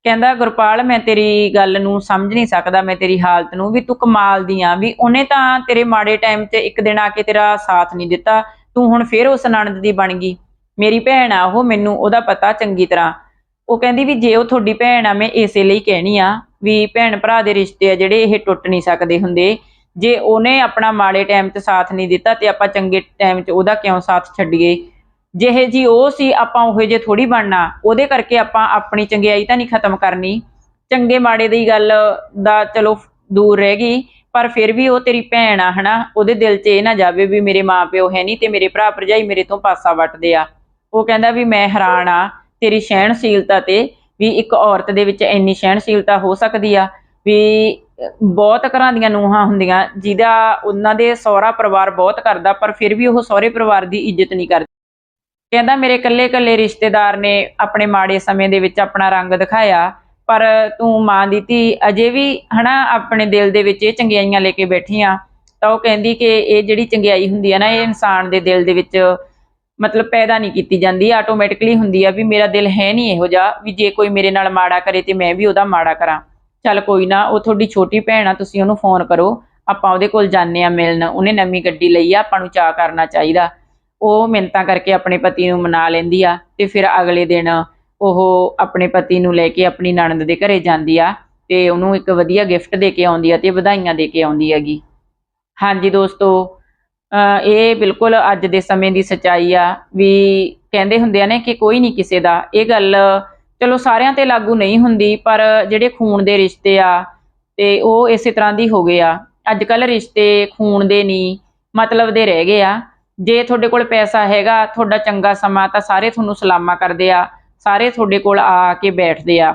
ਕਹਿੰਦਾ, ਗੁਰਪਾਲ, ਮੈਂ ਤੇਰੀ ਗੱਲ ਨੂੰ ਸਮਝ ਨਹੀਂ ਸਕਦਾ, ਮੈਂ ਤੇਰੀ ਹਾਲਤ ਨੂੰ ਵੀ ਤੂੰ ਕਮਾਲ ਦੀ ਆ, ਵੀ ਉਹਨੇ ਤਾਂ ਤੇਰੇ ਮਾੜੇ ਟਾਈਮ 'ਚ ਇੱਕ ਦਿਨ ਆ ਕੇ ਤੇਰਾ ਸਾਥ ਨਹੀਂ ਦਿੱਤਾ, ਤੂੰ ਹੁਣ ਫੇਰ ਉਸ ਨਣਦ ਦੀ ਬਣ ਗਈ। ਮੇਰੀ ਭੈਣ ਆ, ਉਹ ਮੈਨੂੰ ਉਹਦਾ ਪਤਾ ਚੰਗੀ ਤਰ੍ਹਾਂ। ਉਹ ਕਹਿੰਦੀ ਵੀ ਜੇ ਉਹ ਤੁਹਾਡੀ ਭੈਣ ਆ, ਮੈਂ ਇਸੇ ਲਈ ਕਹਿਣੀ ਆ ਵੀ ਭੈਣ ਭਰਾ ਦੇ ਰਿਸ਼ਤੇ ਆ ਜਿਹੜੇ ਇਹ ਟੁੱਟ ਨਹੀਂ ਸਕਦੇ ਹੁੰਦੇ। ਜੇ ਉਹਨੇ ਆਪਣਾ ਮਾੜੇ ਟਾਈਮ 'ਚ ਸਾਥ ਨਹੀਂ ਦਿੱਤਾ ਤੇ ਆਪਾਂ ਚੰਗੇ ਟਾਈਮ 'ਚ ਉਹਦਾ ਕਿਉਂ ਸਾਥ ਛੱਡੀਏ? ਜਿਹੇ ਜੀ ਉਹ ਸੀ, ਆਪਾਂ ਉਹੇ ਜੇ ਥੋੜੀ ਬਣਨਾ। ਉਹਦੇ ਕਰਕੇ ਆਪਾਂ ਆਪਣੀ ਚੰਗਿਆਈ ਤਾਂ ਨਹੀਂ ਖਤਮ ਕਰਨੀ। ਚੰਗੇ ਮਾੜੇ ਦੀ ਗੱਲ ਦਾ ਚਲੋ ਦੂਰ ਰਹਿ ਗਈ, ਪਰ ਫਿਰ ਵੀ ਉਹ ਤੇਰੀ ਭੈਣ ਆ, ਹਨਾ? ਉਹਦੇ ਦਿਲ 'ਚ ਇਹ ਨਾ ਜਾਵੇ ਵੀ ਮੇਰੇ ਮਾਪਿਓ ਹੈ ਨਹੀਂ ਤੇ ਮੇਰੇ ਭਰਾ ਭਰਜਾਈ ਮੇਰੇ ਤੋਂ ਪਾਸਾ ਵੱਟਦੇ ਆ। ਉਹ ਕਹਿੰਦਾ ਵੀ ਮੈਂ ਹੈਰਾਨ ਆ, ਤੇਰੀ ਸਹਿਣਸ਼ੀਲਤਾ ਤੇ ਵੀ ਇੱਕ ਔਰਤ ਦੇ ਵਿੱਚ ਇੰਨੀ ਸਹਿਣਸ਼ੀਲਤਾ ਹੋ ਸਕਦੀ ਆ, ਵੀ ਬਹੁਤ ਘਰਾਂ ਦੀਆਂ ਨੂਹਾਂ ਹੁੰਦੀਆਂ, ਜਿਹਦਾ ਉਹਨਾਂ ਦੇ ਸਹੁਰਾ ਪਰਿਵਾਰ ਬਹੁਤ ਕਰਦਾ, ਪਰ ਫਿਰ ਵੀ ਉਹ ਸਹੁਰੇ ਪਰਿਵਾਰ ਦੀ ਇੱਜ਼ਤ ਨਹੀਂ ਕਰਦੀ। ਕਹਿੰਦਾ ਮੇਰੇ ਕੱਲੇ ਕੱਲੇ ਰਿਸ਼ਤੇਦਾਰ ਨੇ ਆਪਣੇ ਮਾੜੇ ਸਮੇਂ ਦੇ ਵਿੱਚ ਆਪਣਾ ਰੰਗ ਦਿਖਾਇਆ, ਪਰ ਤੂੰ ਮਾਂ ਦੀ ਧੀ, ਅਜੇ ਵੀ ਹਨਾ ਆਪਣੇ ਦਿਲ ਦੇ ਵਿੱਚ ਇਹ ਚੰਗਿਆਈਆਂ ਲੈ ਕੇ ਬੈਠੀ ਆ, ਤਾਂ ਉਹ ਕਹਿੰਦੀ ਕਿ ਇਹ ਜਿਹੜੀ ਚੰਗਿਆਈ ਹੁੰਦੀ ਆ ਨਾ, ਇਹ ਇਨਸਾਨ ਦੇ ਦਿਲ ਦੇ ਵਿੱਚ ਮਤਲਬ ਪੈਦਾ ਨਹੀਂ ਕੀਤੀ ਜਾਂਦੀ ਆਟੋਮੈਟਿਕਲੀ ਹੁੰਦੀ ਆ ਵੀ ਮੇਰਾ ਦਿਲ ਹੈ ਨਹੀਂ ਇਹੋ ਜਿਹਾ, ਵੀ ਜੇ ਕੋਈ ਮੇਰੇ ਨਾਲ ਮਾੜਾ ਕਰੇ ਤੇ ਮੈਂ ਵੀ ਉਹਦਾ ਮਾੜਾ ਕਰਾਂ। ਚੱਲ ਕੋਈ ਨਾ, ਉਹ ਤੁਹਾਡੀ ਛੋਟੀ ਭੈਣ ਆ, ਤੁਸੀਂ ਉਹਨੂੰ ਫੋਨ ਕਰੋ, ਆਪਾਂ ਉਹਦੇ ਕੋਲ ਜਾਂਦੇ ਆ ਮਿਲਣ, ਉਹਨੇ ਨਵੀਂ ਗੱਡੀ ਲਈ ਆ, ਆਪਾਂ ਨੂੰ ਚਾਹ ਕਰਨਾ ਚਾਹੀਦਾ। ਉਹ ਮਿੰਤਾਂ ਕਰਕੇ ਆਪਣੇ ਪਤੀ ਨੂੰ ਮਨਾ ਲੈਂਦੀ ਆ ਤੇ ਫਿਰ ਅਗਲੇ ਦਿਨ ਉਹ ਆਪਣੇ ਪਤੀ ਨੂੰ ਲੈ ਕੇ ਆਪਣੀ ਨਣਦ ਦੇ ਘਰੇ ਜਾਂਦੀ ਆ ਤੇ ਉਹਨੂੰ ਇੱਕ ਵਧੀਆ ਗਿਫਟ ਦੇ ਕੇ ਆਉਂਦੀ ਆ ਤੇ ਵਧਾਈਆਂ ਦੇ ਕੇ ਆਉਂਦੀ ਹੈਗੀ। ਹਾਂਜੀ ਦੋਸਤੋ ਇਹ ਬਿਲਕੁਲ ਅੱਜ ਦੇ ਸਮੇਂ ਦੀ ਸਚਾਈ ਆ ਵੀ ਕਹਿੰਦੇ ਹੁੰਦੇ ਆ ਨੇ ਕਿ ਕੋਈ ਨਹੀਂ ਕਿਸੇ ਦਾ। ਇਹ ਗੱਲ ਚਲੋ ਸਾਰਿਆਂ ਤੇ ਲਾਗੂ ਨਹੀਂ ਹੁੰਦੀ, ਪਰ ਜਿਹੜੇ ਖੂਨ ਦੇ ਰਿਸ਼ਤੇ ਆ ਤੇ ਉਹ ਇਸੇ ਤਰ੍ਹਾਂ ਦੀ ਹੋ ਗਏ ਆ। ਅੱਜ ਕੱਲ ਰਿਸ਼ਤੇ ਖੂਨ ਦੇ ਨਹੀਂ, ਮਤਲਬ ਦੇ ਰਹਿ ਗਏ ਆ। ਜੇ ਤੁਹਾਡੇ ਕੋਲ ਪੈਸਾ ਹੈਗਾ, ਤੁਹਾਡਾ ਚੰਗਾ ਸਮਾਂ, ਤਾਂ ਸਾਰੇ ਤੁਹਾਨੂੰ ਸਲਾਮਾ ਕਰਦੇ ਆ। ਸਾਰੇ ਤੁਹਾਡੇ ਕੋਲ ਆ ਕੇ ਬੈਠਦੇ ਆ।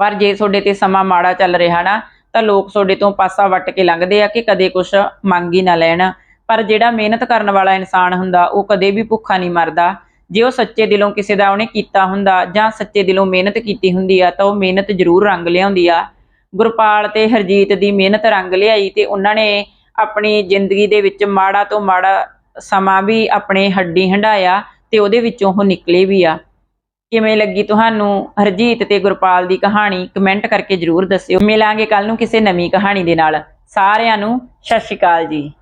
ਪਰ ਜੇ ਤੁਹਾਡੇ ਤੇ ਸਮਾਂ ਮਾੜਾ ਚੱਲ ਰਿਹਾ ਨਾ, ਤਾਂ ਲੋਕ ਤੁਹਾਡੇ ਤੋਂ ਪਾਸਾ ਵੱਟ ਕੇ ਲੰਘਦੇ ਆ ਕਿ ਕਦੇ ਕੁਝ ਮੰਗ ਹੀ ਨਾ ਲੈਣ। ਪਰ ਜਿਹੜਾ ਮਿਹਨਤ ਕਰਨ ਵਾਲਾ ਇਨਸਾਨ ਹੁੰਦਾ, ਉਹ ਕਦੇ ਵੀ ਭੁੱਖਾ ਨਹੀਂ ਮਰਦਾ। ਜੇ ਉਹ ਸੱਚੇ ਦਿਲੋਂ ਕਿਸੇ ਦਾ ਉਹਨੇ ਕੀਤਾ ਹੁੰਦਾ ਜਾਂ ਸੱਚੇ ਦਿਲੋਂ ਮਿਹਨਤ ਕੀਤੀ ਹੁੰਦੀ ਆ, ਤਾਂ ਉਹ ਮਿਹਨਤ ਜ਼ਰੂਰ ਰੰਗ ਲਿਆਉਂਦੀ ਆ। ਗੁਰਪਾਲ ਤੇ ਹਰਜੀਤ ਦੀ ਮਿਹਨਤ ਰੰਗ ਲਿਆਈ ਤੇ ਉਹਨਾਂ ਨੇ ਆਪਣੀ ਜ਼ਿੰਦਗੀ ਦੇ ਵਿੱਚ ਮਾੜਾ ਤੋਂ ਮਾੜਾ ਸਮਾਂ ਵੀ ਆਪਣੇ ਹੱਡੀ ਹੰਡਾਇਆ ਤੇ ਉਹਦੇ ਵਿੱਚੋਂ ਉਹ ਨਿਕਲੇ ਵੀ ਆ। ਕਿਵੇਂ ਲੱਗੀ ਤੁਹਾਨੂੰ ਹਰਜੀਤ ਤੇ ਗੁਰਪਾਲ ਦੀ ਕਹਾਣੀ? ਕਮੈਂਟ ਕਰਕੇ ਜਰੂਰ ਦੱਸਿਓ। ਮਿਲਾਂਗੇ ਕੱਲ ਨੂੰ ਕਿਸੇ ਨਵੀਂ ਕਹਾਣੀ ਦੇ ਨਾਲ। ਸਾਰਿਆਂ ਨੂੰ ਸਤਿ ਸ਼੍ਰੀ ਅਕਾਲ ਜੀ।